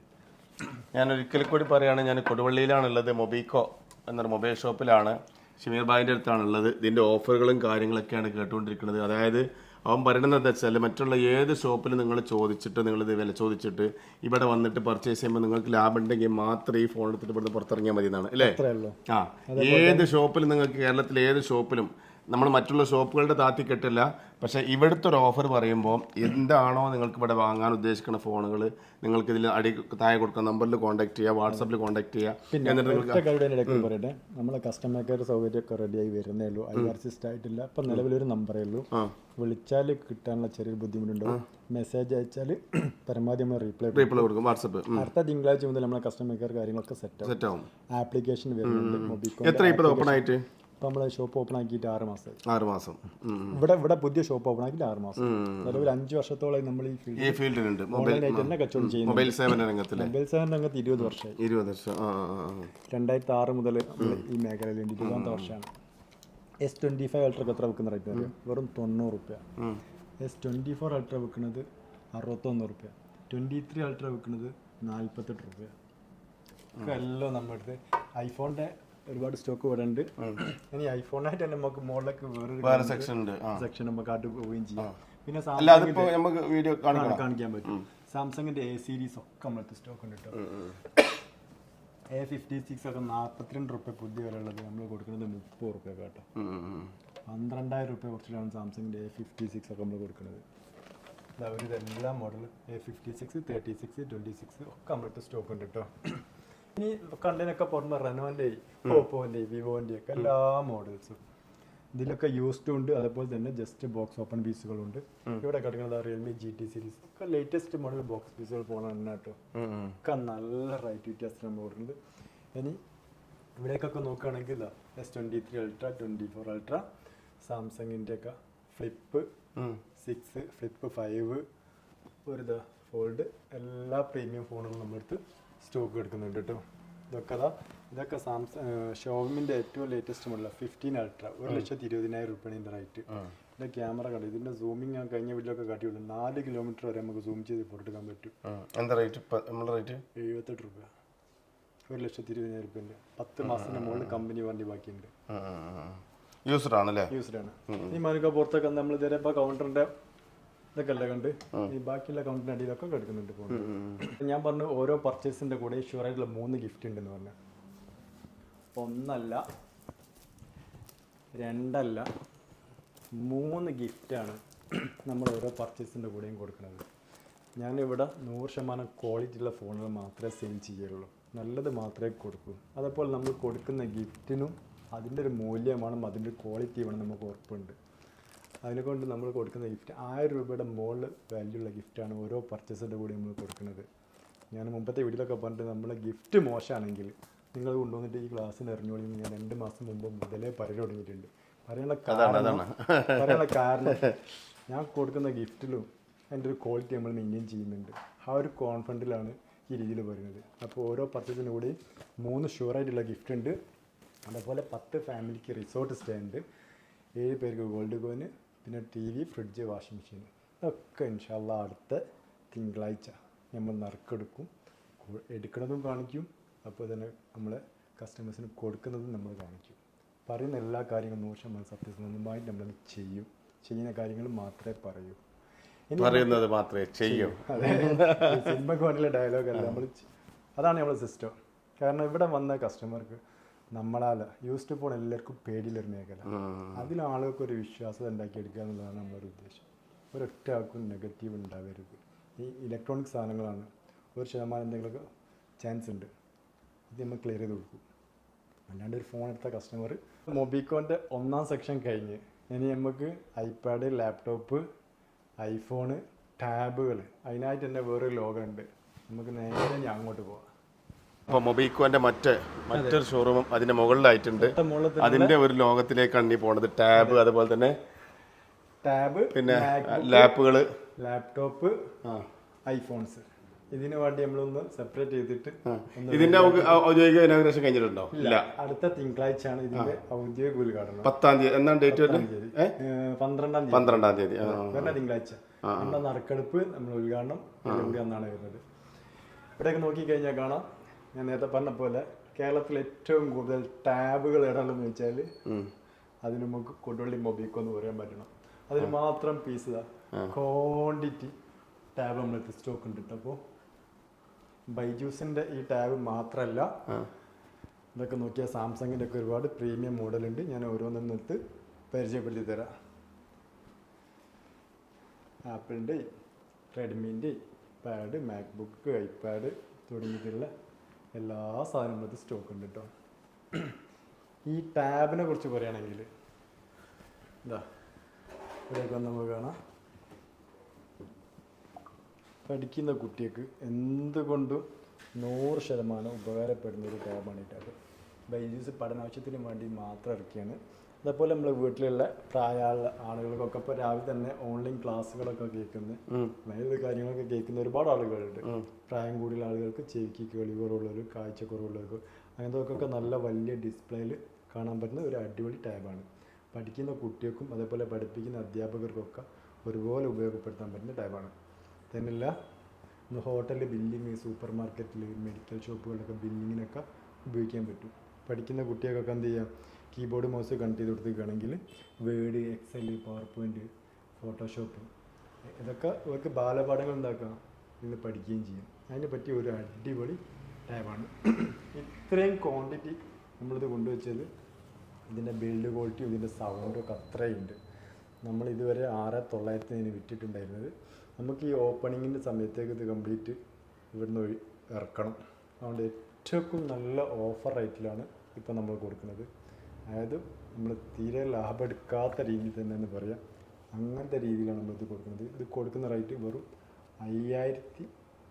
ഞാൻ ഒരിക്കൽ കൂടി പറയുകയാണ് ഞാൻ കൊടുവള്ളിയിലാണുള്ളത് മൊബീക്കോ എന്നൊരു മൊബൈൽ ഷോപ്പിലാണ്. ഷിമീർ ബായിന്റെ അടുത്താണുള്ളത്. ഇതിന്റെ ഓഫറുകളും കാര്യങ്ങളൊക്കെയാണ് കേട്ടുകൊണ്ടിരിക്കുന്നത്. അതായത് അവൻ പറയുന്നത് എന്താ വെച്ചാൽ മറ്റുള്ള ഏത് ഷോപ്പിൽ നിങ്ങൾ ചോദിച്ചിട്ട് നിങ്ങൾ ഇത് വില ചോദിച്ചിട്ട് ഇവിടെ വന്നിട്ട് പർച്ചേസ് ചെയ്യുമ്പോൾ നിങ്ങൾക്ക് ലാഭം ഉണ്ടെങ്കിൽ മാത്രം ഈ ഫോൺ എടുത്തിട്ട് ഇവിടുന്ന് പുറത്തിറങ്ങിയാൽ മതി എന്നാണ് അല്ലേ ആ ഏത് ഷോപ്പിലും നിങ്ങൾക്ക് കേരളത്തിലെ ഏത് ഷോപ്പിലും നമ്മൾ മറ്റുള്ള ഷോപ്പുകളുടെ താത്തി കെട്ടില്ല പക്ഷേ ഇവിടുത്തെ ഒരു ഓഫർ പറയുമ്പോൾ എന്താണോ നിങ്ങൾക്ക് ഇവിടെ വാങ്ങാൻ ഉദ്ദേശിക്കുന്ന ഫോണുകൾ നിങ്ങൾക്ക് ഇതിൽ അടി താഴെ കൊടുക്കുന്ന നമ്പറിൽ കോൺടാക്ട് ചെയ്യുക വാട്സാപ്പിൽ കോൺടാക്ട് ചെയ്യുക എന്നിട്ട് നിങ്ങൾക്ക് പറയട്ടെ. നമ്മളെ കസ്റ്റമർ കെയർ സൗകര്യമൊക്കെ റെഡിയായി വരുന്നേ ഉള്ളൂ. ഐ ആർ സിസ്റ്റ് ആയിട്ടില്ല. ഇപ്പം നിലവിലൊരു നമ്പറേ ഉള്ളൂ. വിളിച്ചാൽ കിട്ടാനുള്ള ചെറിയൊരു ബുദ്ധിമുട്ടുണ്ടാവും മെസ്സേജ് അയച്ചാൽ [clears throat] പരമാവധി നമ്മൾ റീപ്ലൈ റീപ്ലൈ കൊടുക്കും. വാട്സപ്പ് അടുത്ത തിങ്കളാഴ്ച മുതൽ നമ്മളെ കസ്റ്റമർ കെയർ കാര്യങ്ങളൊക്കെ സെറ്റ് സെറ്റ് ആവും. ആപ്ലിക്കേഷൻ വരുന്നുണ്ട് മൊബിക്കോ എത്ര ഇപ്പോൾ ഓപ്പൺ ആയിട്ട്? ഇപ്പം നമ്മളെ ഷോപ്പ് ഓപ്പൺ ആക്കിയിട്ട് ആറ് മാസം. ആറ് മാസം. ഇവിടെ ഇവിടെ പുതിയ ഷോപ്പ് ഓപ്പൺ ആക്കിയിട്ട് ആറ് മാസം. നിലവിൽ അഞ്ച് വർഷത്തോളം നമ്മൾ ഈ ഫീൽഡ് ഈ ഫീൽഡിലുണ്ട്. മൊബൈൽ തന്നെ കച്ചവടം ചെയ്യുന്നു മൊബൈൽ സേവന രംഗത്തിൽ മൊബൈൽ സേവന രംഗത്ത് ഇരുപത് വർഷമായി. ഇരുപത് വർഷം. രണ്ടായിരത്തി ആറ് മുതൽ നമ്മൾ ഈ മേഖലയിലുണ്ട് ഇരുപതാമത്തെ വർഷമാണ്. എസ് ട്വന്റി ഫൈവ് അൾട്രക്ക് എത്ര വെക്കുന്ന റേറ്റ് അറിയാം വെറും തൊണ്ണൂറ് റുപ്യ. എസ് ട്വന്റി ഫോർ അൾട്ര വെക്കുന്നത് അറുപത്തൊന്ന് റുപ്യ. ട്വന്റി ത്രീ അൾട്ര വെക്കുന്നത് നാൽപ്പത്തെട്ട് റുപ്യ. എല്ലാം നമ്മുടെ അടുത്ത് ഐഫോണിന്റെ ഒരുപാട് സ്റ്റോക്ക് ഇവിടെ ഉണ്ട്. ഇനി ഐഫോണായിട്ട് തന്നെ നമുക്ക് മുകളിലേക്ക് വേറൊരു വേറെ സെക്ഷൻ ഉണ്ട്. സെക്ഷൻ നമുക്ക് ആട്ട് പോവുകയും ചെയ്യാം. പിന്നെ നമുക്ക് വീഡിയോ കാണിക്കാൻ പറ്റും. സാംസങ്ങിന്റെ എ സീരീസ് ഒക്കെ നമ്മളടുത്ത് സ്റ്റോക്ക് ഉണ്ട് കേട്ടോ എ ഫിഫ്റ്റി സിക്സ് ഒക്കെ നാൽപ്പത്തിരണ്ട് റുപ്യ പുതിയ നമ്മൾ കൊടുക്കുന്നത് മുപ്പത് റുപ്യ കേട്ടോ. പന്ത്രണ്ടായിരം റുപ്യ കുറച്ചിട്ടാണ് സാംസങ്ങിന്റെ എ ഫിഫ്റ്റി സിക്സ് ഒക്കെ നമ്മൾ കൊടുക്കുന്നത്. ഒരു ഇതെല്ലാം model A fifty six thirty six twenty six ഒക്കെ നമ്മളിട്ട് സ്റ്റോക്ക് ഉണ്ട് കേട്ടോ. ഇനി കണ്ടതിനൊക്കെ പുറമെ റെനോന്റെ ഓപ്പോന്റെ വിവോന്റെ ഒക്കെ എല്ലാ മോഡൽസും ഇതിലൊക്കെ യൂസ്ഡ് ഉണ്ട്. അതുപോലെ തന്നെ ജസ്റ്റ് ബോക്സ് ഓപ്പൺ പീസുകളുണ്ട് ഇവിടെ കിടക്കുന്നത് റിയൽമി ജി ടി സീരീസ് ഒക്കെ ലേറ്റസ്റ്റ് മോഡൽ ബോക്സ് പീസുകൾ പോകണം തന്നെ കേട്ടോ. ഒക്കെ നല്ല റൈറ്റ് വ്യത്യാസം നമ്മൾ കൊടുക്കുന്നത് ഇനി ഇവിടേക്കൊക്കെ നോക്കുകയാണെങ്കിൽ S twenty three ultra twenty four ultra സാംസങ്ങിന്റെ ഒക്കെ ഫ്ലിപ്പ്. സിക്സ് ഫ്ലിപ്പ് ഫൈവ് ഒരു ഫോൾഡ് എല്ലാ പ്രീമിയം ഫോണുകളും നമ്മളെടുത്ത് സ്റ്റോക്ക് എടുക്കുന്നുണ്ട് കേട്ടോ. ഇതൊക്കെ അതാ ഇതൊക്കെ സാംസങ് ഷോമിന്റെ ഏറ്റവും ലേറ്റസ്റ്റ് മോഡൽ ഫിഫ്റ്റീൻ അൾട്ര ഒരു ലക്ഷത്തി ഇരുപതിനായിരം രൂപയാണ് ഇതിന്റെ റേറ്റ് ഇതിന്റെ ക്യാമറ കണ്ടു ഇതിന്റെ സൂമിങ് ഞാൻ കഴിഞ്ഞ വീട്ടിലൊക്കെ കാട്ടിയുള്ളൂ നാല് കിലോമീറ്റർ വരെ നമുക്ക് സൂം ചെയ്ത് ഫോട്ടോ എടുക്കാൻ പറ്റും. എന്താ റേറ്റ് നമ്മുടെ റേറ്റ് എഴുപത്തെട്ട് രൂപ ഒരു ലക്ഷത്തി ഇരുപതിനായിരം രൂപന്റെ പത്ത് മാസത്തിന് മുകളിൽ കമ്പനി വണ്ടി ബാക്കിയുണ്ട്. യൂസ്ഡ് ആണല്ലേ? യൂസ്ഡ് ആണ്. ഈ മനുക്ക പുറത്തൊക്കെ നമ്മൾ ഇതുവരെ കൗണ്ടറിന്റെ കൗണ്ടറിന്റെ ഇതൊക്കെ അല്ലേ കണ്ട് ഈ ബാക്കിയുള്ള അക്കൗണ്ടിന്റെ അടിയിലൊക്കെ കിടക്കുന്നുണ്ട് ഫോൺ ഞാൻ പറഞ്ഞു ഓരോ പർച്ചേസിന്റെ കൂടെ ഷുവർ ആയിട്ടുള്ള മൂന്ന് ഗിഫ്റ്റ് ഉണ്ടെന്ന് പറഞ്ഞു. ഒന്നല്ല രണ്ടല്ല മൂന്ന് ഗിഫ്റ്റാണ് നമ്മൾ ഓരോ പർച്ചേസിന്റെ കൂടെയും കൊടുക്കുന്നത്. ഞാനിവിടെ നൂറ് ശതമാനം ക്വാളിറ്റി ഉള്ള ഫോണുകൾ മാത്രമേ സെയിൽ ചെയ്യുള്ളൂ നല്ലത് മാത്രമേ കൊടുക്കൂ. അതേപോലെ നമ്മൾ കൊടുക്കുന്ന ഗിഫ്റ്റിനും അതിന്റെ ഒരു മൂല്യമാണ് അതിന്റെ ക്വാളിറ്റി വേണം നമുക്ക് ഉറപ്പുണ്ട്. അതിനെക്കൊണ്ട് നമ്മൾ കൊടുക്കുന്ന ഗിഫ്റ്റ് ആയിരം രൂപയുടെ മുകളിൽ വാല്യൂ ഉള്ള ഗിഫ്റ്റാണ് ഓരോ പർച്ചേസിന്റെ കൂടി നമ്മൾ കൊടുക്കുന്നത്. ഞാൻ മുമ്പത്തെ വീട്ടിലൊക്കെ പറഞ്ഞിട്ട് നമ്മളെ ഗിഫ്റ്റ് മോശമാണെങ്കിൽ നിങ്ങൾ കൊണ്ടുവന്നിട്ട് ഈ ക്ലാസ്സിന് എറിഞ്ഞോളി ഞാൻ രണ്ട് മാസം മുമ്പ് മുതലേ പരി തുടങ്ങിയിട്ടുണ്ട്. പറയാനുള്ള കാരണം പറയാനുള്ള കാരണം ഞാൻ കൊടുക്കുന്ന ഗിഫ്റ്റിലും അതിന്റെ ഒരു ക്വാളിറ്റി നമ്മൾ മെയിന്റെയിൻ ചെയ്യുന്നുണ്ട്. ആ ഒരു കോൺഫിഡന്റിലാണ് ഈ രീതിയിൽ വരുന്നത്. അപ്പോൾ ഓരോ പർച്ചേസിന് കൂടി മൂന്ന് ഷുവറായിട്ടുള്ള ഗിഫ്റ്റ് ഉണ്ട്. അതേപോലെ പത്ത് ഫാമിലിക്ക് റിസോർട്ട് സ്റ്റേ ഉണ്ട്. ഏഴ് പേർക്ക് ഗോൾഡ് കോയിന് പിന്നെ T V fridge washing machine. ഇതൊക്കെ ഇൻഷാല്ല അടുത്ത തിങ്കളാഴ്ച നമ്മൾ നറുക്കെടുക്കും. എടുക്കുന്നതും കാണിക്കും. അപ്പോൾ തന്നെ നമ്മളെ കസ്റ്റമേഴ്സിന് കൊടുക്കുന്നതും നമ്മൾ കാണിക്കും. പറയുന്ന എല്ലാ കാര്യങ്ങളും നൂറ് ശതമാനം സത്യസന്ധമായി നമ്മൾ ചെയ്യും. ചെയ്യുന്ന കാര്യങ്ങൾ മാത്രമേ പറയൂ. പറയുന്നത് മാത്രമേ ചെയ്യൂ. സിനിമക്ക് വേണ്ടിയുള്ള ഡയലോഗ് അല്ല നമ്മൾ അതാണ് നമ്മുടെ സിസ്റ്റം കാരണം ഇവിടെ വന്ന കസ്റ്റമർക്ക് നമ്മളാൽ യൂസ്ഡ് ഫോൺ എല്ലാവർക്കും പേടിയുള്ളൊരു മേഖല. അതിൽ ആളുകൾക്ക് ഒരു വിശ്വാസം ഉണ്ടാക്കിയെടുക്കുക എന്നുള്ളതാണ് നമ്മളൊരു ഉദ്ദേശം. ഒരൊറ്റ ആൾക്കും നെഗറ്റീവ് ഉണ്ടാവരുത്. ഈ ഇലക്ട്രോണിക് സാധനങ്ങളാണ് ഒരു ശതമാനം എന്തെങ്കിലും ചാൻസ് ഉണ്ട്. ഇത് നമ്മൾ ക്ലിയർ ചെയ്ത് കൊടുക്കും. അല്ലാണ്ട് ഒരു ഫോൺ എടുത്ത കസ്റ്റമർ മൊബിക്കോന്റെ ഒന്നാം സെക്ഷൻ കഴിഞ്ഞ് ഇനി നമുക്ക് ഐപാഡ് ലാപ്ടോപ്പ് ഐഫോണ് ടാബുകൾ അതിനായിട്ട് തന്നെ വേറൊരു ലോകമുണ്ട്. നമുക്ക് നേരെ ഇനി അങ്ങോട്ട് പോവാം. അപ്പൊ മൊബൈക്കോന്റെ മറ്റ് മറ്റൊരു ഷോറൂമും അതിന്റെ മുകളിലായിട്ടുണ്ട്. അതിന്റെ ഒരു ലോകത്തിലേക്കാണ് ഈ പോണത് ടാബ് അതുപോലെ തന്നെ ടാബ് പിന്നെ ലാപ്പുകൾ. ലാപ്ടോപ്പ് ഐഫോൺസ് ഇതിനു വേണ്ടി നമ്മളൊന്ന് സെപ്പറേറ്റ് ചെയ്തിട്ട് ഇതിന്റെ ഔദ്യോഗിക ഇനോഗ്രേഷൻ കഴിഞ്ഞിട്ടുണ്ടോ? ഇല്ല. അടുത്ത തിങ്കളാഴ്ചയാണ് ഇതിന്റെ ഔദ്യോഗിക ഉദ്ഘാടനം. പത്താം തീയതി. എന്നാണ് ഡേറ്റ് വരുന്നത്? പന്ത്രണ്ടാം തീയതി. പന്ത്രണ്ടാം തീയതി. വരുന്ന തിങ്കളാഴ്ച. നമ്മുടെ നറുക്കെടുപ്പ് നമ്മൾ ഉദ്ഘാടനം കൂടി അന്നാണ് വരുന്നത്. ഇവിടെയൊക്കെ നോക്കിക്കഴിഞ്ഞാൽ കാണാം. ഞാൻ നേരത്തെ പറഞ്ഞ പോലെ കേരളത്തിൽ ഏറ്റവും കൂടുതൽ ടാബുകൾ ഇടാണെന്ന് വെച്ചാൽ. അതിന് നമുക്ക് കൊടുവള്ളി മൊബിക്കോ എന്ന് പറയാൻ പറ്റണം. അതിന് മാത്രം പീസ് ക്വാണ്ടിറ്റി ടാബ് നമ്മൾ സ്റ്റോക്ക് ഉണ്ട് കേട്ടോ അപ്പോൾ ബൈജൂസിന്റെ ഈ ടാബ് മാത്രമല്ല ഇതൊക്കെ നോക്കിയാൽ സാംസങ്ങിന്റെ ഒക്കെ ഒരുപാട് പ്രീമിയം മോഡലുണ്ട് ഞാൻ ഓരോന്നും എടുത്ത് പരിചയപ്പെടുത്തി തരാം. ആപ്പിളിന്റെ റെഡ്മിന്റെ പാഡ് മാക്ബുക്ക് ഐപാഡ് തുടങ്ങിയിട്ടുള്ള എല്ലാ സാധനങ്ങളും സ്റ്റോക്ക് ഉണ്ട് കേട്ടോ ഈ ടാബിനെ കുറിച്ച് പറയുകയാണെങ്കിൽ ഇതാ ഇവിടെയൊക്കെ വന്ന് നമുക്ക് കാണാം. പഠിക്കുന്ന കുട്ടിക്ക് എന്തുകൊണ്ടും നൂറ് ശതമാനം ഉപകാരപ്പെടുന്ന ഒരു ടാബാണ് ഈ ടാബ് ബൈജൂസ് പഠനാവശ്യത്തിന് വേണ്ടി മാത്രം ഇറക്കിയാണ്. അതേപോലെ നമ്മൾ വീട്ടിലുള്ള പ്രായമുള്ള ആളുകൾക്കൊക്കെ ഇപ്പോൾ രാവിലെ തന്നെ ഓൺലൈൻ ക്ലാസ്സുകളൊക്കെ കേൾക്കുന്ന അതായത് കാര്യങ്ങളൊക്കെ കേൾക്കുന്ന ഒരുപാട് ആളുകളുണ്ട്. പ്രായം കൂടിയുള്ള ആളുകൾക്ക് ചെവിക്ക് കേളികുറവുള്ളവർ കാഴ്ചക്കുറവുള്ളവർക്ക് അങ്ങനത്തെ നല്ല വലിയ ഡിസ്പ്ലേയിൽ കാണാൻ പറ്റുന്ന ഒരു അടിപൊളി ടാബാണ് പഠിക്കുന്ന കുട്ടികൾക്കും അതേപോലെ പഠിപ്പിക്കുന്ന അധ്യാപകർക്കൊക്കെ ഒരുപോലെ ഉപയോഗപ്പെടുത്താൻ പറ്റുന്ന ടാബാണ് തന്നെയല്ല ഇന്ന് ഹോട്ടലിൽ ബില്ലിങ് സൂപ്പർ മാർക്കറ്റിൽ മെഡിക്കൽ ഷോപ്പുകളിലൊക്കെ ബില്ലിങ്ങിനൊക്കെ ഉപയോഗിക്കാൻ പറ്റും. പഠിക്കുന്ന കുട്ടികൾക്കൊക്കെ എന്ത് ചെയ്യാം? കീബോർഡ് മൗസ് കണക്ട് ചെയ്ത് കൊടുക്കുകയാണെങ്കിൽ Word Excel PowerPoint Photoshop ഇതൊക്കെ ഇവർക്ക് ബാലപാഠങ്ങൾ ഉണ്ടാക്കാം. നിന്ന് പഠിക്കുകയും ചെയ്യും. അതിനെ പറ്റിയ ഒരു അടിപൊളി ടാബാണ് ഇത്രയും ക്വാണ്ടിറ്റി നമ്മളിത് കൊണ്ടുവച്ചത് ഇതിന്റെ ബിൽഡ് ക്വാളിറ്റിയും ഇതിന്റെ സൗണ്ടും ഒക്കെ അത്രയുണ്ട്. നമ്മൾ ഇതുവരെ ആറ് തൊള്ളായിരത്തിന് വിറ്റിട്ടുണ്ടായിരുന്നത്. നമുക്ക് ഈ ഓപ്പണിങ്ങിന്റെ സമയത്തേക്ക് ഇത് കംപ്ലീറ്റ് ഇവിടുന്ന് ഇറക്കണം. അതുകൊണ്ട് ഏറ്റവും നല്ല ഓഫർ റേറ്റിലാണ് ഇപ്പോൾ നമ്മൾ കൊടുക്കുന്നത്. അതായത് നമ്മൾ തീരെ ലാഭം എടുക്കാത്ത രീതിയിൽ തന്നെ എന്ന് പറയാം. അങ്ങനത്തെ രീതിയിലാണ് നമ്മളിത് കൊടുക്കുന്നത്. ഇത് കൊടുക്കുന്ന റേറ്റ് വെറും അയ്യായിരത്തി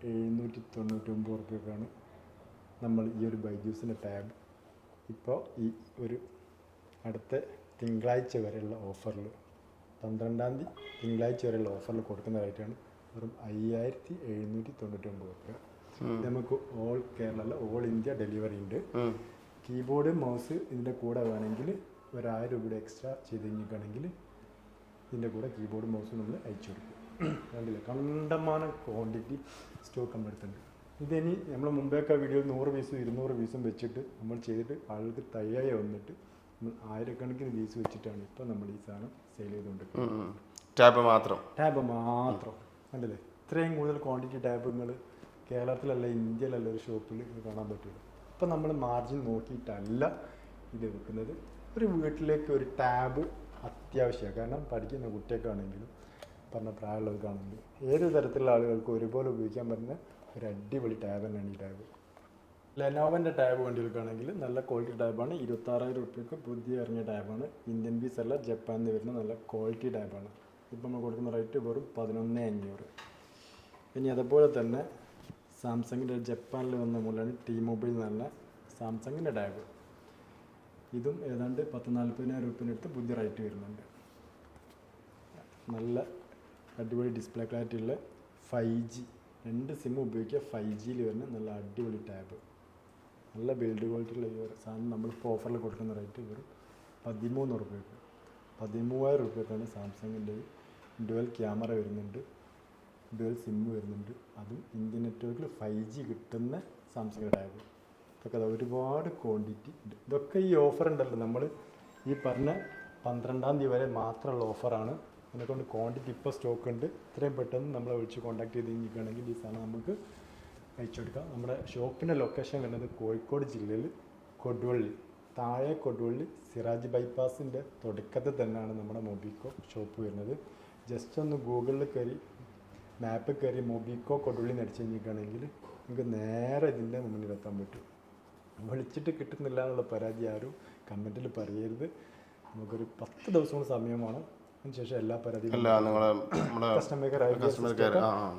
എഴുന്നൂറ്റി തൊണ്ണൂറ്റൊമ്പത് റുപ്യക്കാണ് നമ്മൾ ഈ ഒരു ബൈജൂസിന്റെ ടാബ്. ഇപ്പോൾ ഈ ഒരു അടുത്ത തിങ്കളാഴ്ച വരെയുള്ള ഓഫറിൽ പന്ത്രണ്ടാം തീയതി തിങ്കളാഴ്ച വരെയുള്ള ഓഫറിൽ കൊടുക്കുന്ന റേറ്റാണ് വെറും അയ്യായിരത്തി എഴുന്നൂറ്റി തൊണ്ണൂറ്റൊമ്പത് റുപ്യ. നമുക്ക് all Kerala all India delivery ഉണ്ട്. കീബോർഡ് മൗസ് ഇതിന്റെ കൂടെ വേണമെങ്കിൽ ഒരായിരം രൂപയുടെ എക്സ്ട്രാ ചെയ്ത് കഴിഞ്ഞിട്ടാണെങ്കിൽ ഇതിന്റെ കൂടെ കീബോർഡ് മൗസ് നമ്മൾ അയച്ചു കൊടുക്കും. കണ്ടില്ലേ? കണ്ടമാനം ക്വാണ്ടിറ്റി സ്റ്റോക്ക് നമ്മുടെ അടുത്തുണ്ട്. ഇതിനി നമ്മൾ മുമ്പേയൊക്കെ വീഡിയോ നൂറ് പീസും ഇരുന്നൂറ് പീസും വെച്ചിട്ട് നമ്മൾ ചെയ്തിട്ട് ആളുകൾക്ക് തയ്യായി വന്നിട്ട് നമ്മൾ ആയിരക്കണക്കിന് പീസ് വെച്ചിട്ടാണ് ഇപ്പോൾ നമ്മൾ ഈ സാധനം സെയിൽ ചെയ്തുകൊണ്ടിരിക്കുന്നത്. ടാബ് മാത്രം. ടാബ് മാത്രം. കണ്ടില്ലേ? ഇത്രയും കൂടുതൽ ക്വാണ്ടിറ്റി ടാബ് നിങ്ങൾ കേരളത്തിലല്ല ഇന്ത്യയിലല്ല ഒരു ഷോപ്പിൽ കാണാൻ പറ്റുള്ളൂ ഇപ്പം നമ്മൾ മാർജിൻ നോക്കിയിട്ടല്ല ഇത് വെക്കുന്നത്. ഒരു വീട്ടിലേക്ക് ഒരു ടാബ് അത്യാവശ്യമാണ്. കാരണം പഠിക്കുന്ന കുട്ടിയൊക്കെയാണെങ്കിലും പറഞ്ഞ പ്രായമുള്ളവർക്കാണെങ്കിലും ഏത് തരത്തിലുള്ള ആളുകൾക്കും ഒരുപോലെ ഉപയോഗിക്കാൻ പറ്റുന്ന ഒരു അടിപൊളി ടാബ് തന്നെയാണ് ഈ ടാബ് ലെനോവന്റെ ടാബ് വണ്ടികൾക്കാണെങ്കിൽ നല്ല ക്വാളിറ്റി ടാബാണ് ഇരുപത്താറായിരം റുപ്യക്ക് പുതിയ ഇറങ്ങിയ ടാബാണ് ഇന്ത്യൻ പീസ് അല്ല ജപ്പാനിൽ വരുന്ന നല്ല ക്വാളിറ്റി ടാബാണ് ഇപ്പം നമ്മൾ കൊടുക്കുന്ന റേറ്റ് വെറും പതിനൊന്ന് അഞ്ഞൂറ്. ഇനി അതുപോലെ തന്നെ സാംസങ്ങിന്റെ ജപ്പാനിൽ വന്ന മൂലമാണ് ടി മൊബൈൽ പറഞ്ഞ സാംസങ്ങിന്റെ ടാബ് ഇതും ഏതാണ്ട് പത്ത് നാൽപ്പതിനായിരം റുപ്യന്റെ പുതിയ റേറ്റ് വരുന്നുണ്ട്. നല്ല അടിപൊളി ഡിസ്പ്ലേ ക്ലാരിറ്റി ഉള്ള ഫൈവ് ജി രണ്ട് സിം ഉപയോഗിക്കുക ഫൈവ് ജിയിൽ വരുന്ന നല്ല അടിപൊളി ടാബ് നല്ല ബിൽഡ് ക്വാളിറ്റി ഉള്ള ഈ ഒരു സാധനം നമ്മളിപ്പോൾ ഓഫറിൽ കൊടുക്കുന്ന റേറ്റ് വെറും പതിമൂന്ന് റുപ്യക്ക്. പതിമൂവായിരം റുപ്യക്കാണ് സാംസങ്ങിന്റെ ഡുവൽ ക്യാമറ വരുന്നുണ്ട്. ഡുവൽ സിം വരുന്നുണ്ട്. അതും ഇന്ത്യൻ നെറ്റ്വർക്കിൽ ഫൈവ് ജി കിട്ടുന്ന സാംസങ് ടാബ് ഇതൊക്കെ ദാ ഒരുപാട് ക്വാണ്ടിറ്റി ഉണ്ട്. ഇതൊക്കെ ഈ ഓഫർ ഉണ്ടല്ലോ. നമ്മൾ ഈ പറഞ്ഞ പന്ത്രണ്ടാം തീയതി വരെ മാത്രമുള്ള ഓഫറാണ് അതിനെക്കൊണ്ട് ക്വാണ്ടിറ്റി ഇപ്പോൾ സ്റ്റോക്ക് ഉണ്ട്. ഇത്രയും പെട്ടെന്ന് നമ്മളെ വിളിച്ച് കോൺടാക്ട് ചെയ്ത് കഴിഞ്ഞിരിക്കുകയാണെങ്കിൽ ഈ സാധനം നമുക്ക് അയച്ചു കൊടുക്കാം. നമ്മുടെ ഷോപ്പിന്റെ ലൊക്കേഷൻ വരുന്നത് കോഴിക്കോട് ജില്ലയിൽ കൊടുവള്ളി. താഴെ കൊടുവള്ളി സിറാജ് ബൈപ്പാസിന്റെ തുടക്കത്തിൽ തന്നെയാണ് നമ്മുടെ മൊബിക്കോ ഷോപ്പ് വരുന്നത്. ജസ്റ്റ് ഒന്ന് ഗൂഗിളിൽ കയറി മാപ്പ് കയറി മൊബിക്കോ കൊടുള്ളി നടിച്ച് കഴിഞ്ഞിരിക്കുകയാണെങ്കിൽ നിങ്ങൾക്ക് നേരെ ഇതിന്റെ മുന്നിലെത്താൻ പറ്റും. വിളിച്ചിട്ട് കിട്ടുന്നില്ല എന്നുള്ള പരാതി ആരും കമന്റിൽ പറയരുത്. നമുക്കൊരു പത്ത് ദിവസം കൂടി സമയമാണ് അതിനുശേഷം എല്ലാ പരാതികളും കസ്റ്റമർ കെയർ.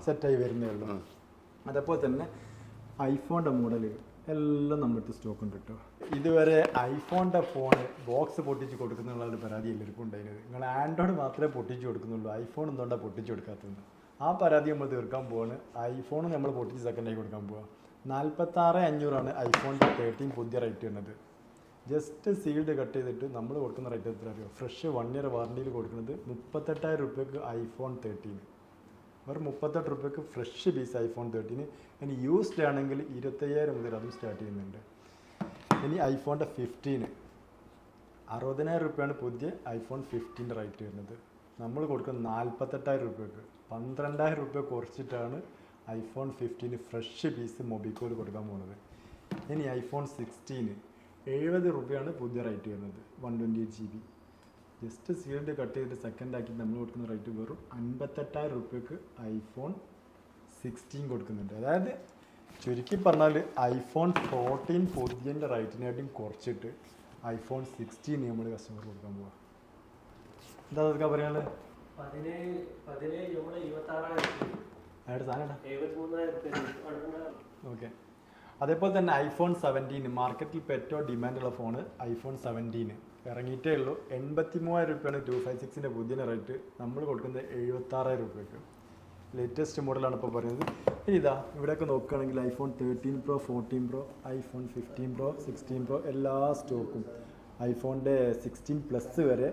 സെറ്റായി വരുന്നേ ഉള്ളൂ. അതേപോലെ തന്നെ ഐഫോണിന്റെ മോഡൽ എല്ലാം നമ്മുടെ സ്റ്റോക്ക് ഉണ്ട് കേട്ടോ ഇതുവരെ ഐഫോണിന്റെ ഫോൺ ബോക്സ് പൊട്ടിച്ച് കൊടുക്കുന്നുള്ള ഒരു പരാതി എല്ലാവർക്കും ഉണ്ടായിരുന്നത് നിങ്ങൾ ആൻഡ്രോയിഡ് മാത്രമേ പൊട്ടിച്ച് കൊടുക്കുന്നുള്ളൂ. ഐഫോൺ എന്തുകൊണ്ടാണ് പൊട്ടിച്ച് കൊടുക്കാത്തത്. ആ പരാതി നമ്മൾ തീർക്കാൻ പോവാണ്. ഐഫോൺ നമ്മൾ പൊട്ടിച്ച് സെക്കൻഡായി കൊടുക്കാൻ പോവാം. നാൽപ്പത്താറ് അഞ്ഞൂറാണ് ഐഫോൺ തേർട്ടീൻ പുതിയ റേറ്റ് വരുന്നത് ജസ്റ്റ് സീൽഡ് കട്ട് ചെയ്തിട്ട് നമ്മൾ കൊടുക്കുന്ന റേറ്റ് എത്ര അറിയോ? ഫ്രഷ് വൺ ഇയർ വാറണ്ടിയിൽ കൊടുക്കുന്നത് മുപ്പത്തെട്ടായിരം റുപ്യക്ക് ഐഫോൺ തേർട്ടീൻ വെറും മുപ്പത്തെട്ട് റുപ്യക്ക് ഫ്രഷ് പീസ് ഐഫോൺ തേർട്ടീന് ഇനി യൂസ്ഡ് ആണെങ്കിൽ ഇരുപത്തയ്യായിരം മുതൽ അതും സ്റ്റാർട്ട് ചെയ്യുന്നുണ്ട്. ഇനി ഐഫോണിന്റെ ഫിഫ്റ്റീന് അറുപതിനായിരം റുപ്യയാണ് പുതിയ ഐഫോൺ ഫിഫ്റ്റീന്റെ റേറ്റ് വരുന്നത്. നമ്മൾ കൊടുക്കുന്ന നാൽപ്പത്തെട്ടായിരം റുപ്യക്ക് പന്ത്രണ്ടായിരം രൂപ കുറച്ചിട്ടാണ് ഐഫോൺ ഫിഫ്റ്റീന് ഫ്രഷ് പീസ് മൊബിക്കോയിൽ കൊടുക്കാൻ പോകുന്നത് ഇനി ഐഫോൺ സിക്സ്റ്റീന് എഴുപത് രൂപയാണ് പുതിയ റേറ്റ് വരുന്നത് one twenty eight G B just sealed cut ചെയ്തിട്ട് സെക്കൻഡ് ആക്കി നമ്മൾ കൊടുക്കുന്ന റേറ്റ് വെറും അൻപത്തെട്ടായിരം രൂപയ്ക്ക് ഐഫോൺ സിക്സ്റ്റീൻ കൊടുക്കുന്നുണ്ട്. അതായത് ചുരുക്കി പറഞ്ഞാൽ ഐഫോൺ ഫോർട്ടീൻ പുതിയന്റെ റേറ്റിനായിട്ടും കുറച്ചിട്ട് ഐഫോൺ സിക്സ്റ്റീൻ നമ്മൾ കസ്റ്റമർ കൊടുക്കാൻ പോവാം. എന്താ അതൊക്കെ പറയാനുള്ളത് ഓക്കെ. അതേപോലെ തന്നെ ഐഫോൺ സെവന്റീൻ മാർക്കറ്റിൽ ഇപ്പോൾ ഏറ്റവും ഡിമാൻഡുള്ള ഫോണ് ഐഫോൺ സെവന്റീന് ഇറങ്ങിയിട്ടേ ഉള്ളൂ. എൺപത്തി മൂവായിരം രൂപയാണ് ടു ഫൈവ് സിക്സിന്റെ പുതിയ റേറ്റ് നമ്മൾ കൊടുക്കുന്നത് എഴുപത്താറായിരം രൂപയ്ക്ക് ലേറ്റസ്റ്റ് മോഡലാണ് ഇപ്പോൾ പറയുന്നത്. ഇനി ഇതാ ഇവിടെയൊക്കെ നോക്കുകയാണെങ്കിൽ iPhone thirteen pro fourteen pro iPhone fifteen pro sixteen pro എല്ലാ സ്റ്റോക്കും ഐഫോണിന്റെ സിക്സ്റ്റീൻ പ്ലസ് വരെ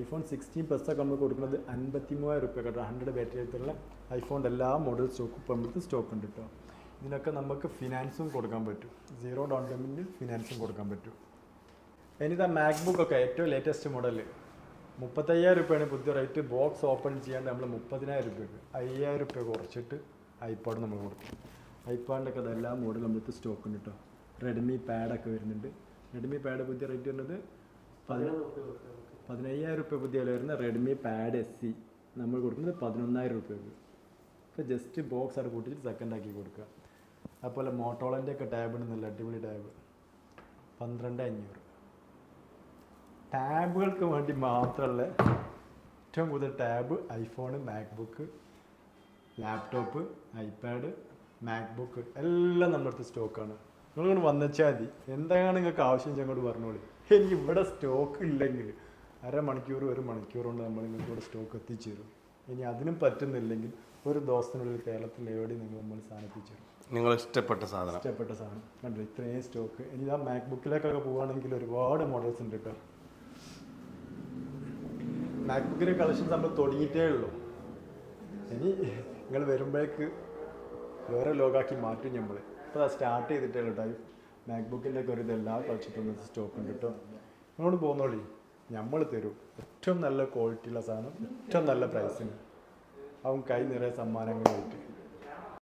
ഐഫോൺ സിക്സ്റ്റീൻ പ്ലസ് ഒക്കെ നമ്മൾ കൊടുക്കുന്നത് അൻപത്തി മൂവായിരം റുപ്യ കേട്ടോ ഹൺഡ്രഡ് ബാറ്ററി എടുത്തുള്ള ഐഫോണിന്റെ എല്ലാ മോഡൽ സ്റ്റോക്കും ഇപ്പോൾ നമുക്ക് സ്റ്റോക്ക് ഉണ്ട് കേട്ടോ. ഇതിനൊക്കെ നമുക്ക് ഫിനാൻസും കൊടുക്കാൻ പറ്റും. സീറോ ഡൗൺ പേയ്മെന്റിൽ ഫിനാൻസും കൊടുക്കാൻ പറ്റും. ഇനിതാ മാക്ബുക്ക് ഒക്കെ ഏറ്റവും ലേറ്റസ്റ്റ് മോഡൽ മുപ്പത്തയ്യായിരം രൂപയാണ് പുതിയ റേറ്റ് ബോക്സ് ഓപ്പൺ ചെയ്യാണ്ട് നമ്മൾ മുപ്പതിനായിരം രൂപയ്ക്ക് അയ്യായിരം രൂപ കുറച്ചിട്ട് ഐപാഡ് നമ്മൾ കൊടുക്കും ഐപാഡിന്റെ ഒക്കെ മോഡൽ നമ്മൾക്ക് സ്റ്റോക്ക് ഉണ്ട് കേട്ടോ. റെഡ്മി പാഡൊക്കെ വരുന്നുണ്ട്. റെഡ്മി പാഡ് പുതിയ റേറ്റ് വരുന്നത് പതിനൊന്ന് പതിനയ്യായിരം റുപ്യ പുതിയ വില വരുന്ന റെഡ്മി പാഡ് എസ് സി നമ്മൾ കൊടുക്കുന്നത് പതിനൊന്നായിരം റുപ്യക്ക് ഇപ്പോൾ ജസ്റ്റ് ബോക്സ് അവിടെ കൂട്ടിയിട്ട് സെക്കൻഡ് ആക്കി കൊടുക്കുക. അതുപോലെ മോട്ടോളന്റെ ഒക്കെ ടാബ് ഉണ്ട് നല്ല അടിപൊളി ടാബ് പന്ത്രണ്ട് അഞ്ഞൂറ്. ടാബുകൾക്ക് വേണ്ടി മാത്രമുള്ള ഏറ്റവും കൂടുതൽ tab iPhone MacBook laptop iPad MacBook എല്ലാം നമ്മുടെ അടുത്ത് സ്റ്റോക്കാണ് നിങ്ങളിങ്ങോട്ട് വന്നച്ചാൽ മതി. എന്താണ് നിങ്ങൾക്ക് ആവശ്യം വെച്ചാൽ അങ്ങോട്ട് പറഞ്ഞോളി. എനിക്ക് ഇവിടെ സ്റ്റോക്ക് ഇല്ലെങ്കിൽ അരമണിക്കൂർ ഒരു മണിക്കൂർ കൊണ്ട് നമ്മൾ നിങ്ങൾക്ക് ഇവിടെ സ്റ്റോക്ക് എത്തിച്ചു തരും. ഇനി അതിനും പറ്റുന്നില്ലെങ്കിൽ ഒരു ദിവസത്തിനുള്ളിൽ കേരളത്തിൽ എവിടെ നിങ്ങൾ നമ്മൾ സാധനം തരും. നിങ്ങൾ ഇഷ്ടപ്പെട്ട സാധനം. ഇഷ്ടപ്പെട്ട സാധനം. കണ്ടു ഇത്രയും സ്റ്റോക്ക് ഇനി ആ മാക്ബുക്കിലേക്കൊക്കെ പോവുകയാണെങ്കിൽ ഒരുപാട് മോഡൽസ് ഉണ്ട് കേട്ടോ. മാക്ബുക്കിന്റെ കളക്ഷൻ നമ്മൾ തുടങ്ങിയിട്ടേ ഉള്ളൂ. ഇനി നിങ്ങൾ വരുമ്പോഴേക്ക് വേറെ ലോകാക്കി മാറ്റും നമ്മൾ ഇപ്പോൾ സ്റ്റാർട്ട് ചെയ്തിട്ടേ കേട്ടോ മാക് മാക്ബുക്കിന്റെ ഒക്കെ ഒരു ഇതെല്ലാം കളിച്ചിട്ടുള്ള സ്റ്റോക്ക് ഉണ്ട് കേട്ടോ. നിങ്ങളോട് പോകുന്നോളി നമ്മൾ തരും. ഏറ്റവും നല്ല ക്വാളിറ്റിയുള്ള സാധനം ഏറ്റവും നല്ല പ്രൈസിന് അവൻ കൈ നിറയെ സമ്മാനങ്ങളായിട്ട്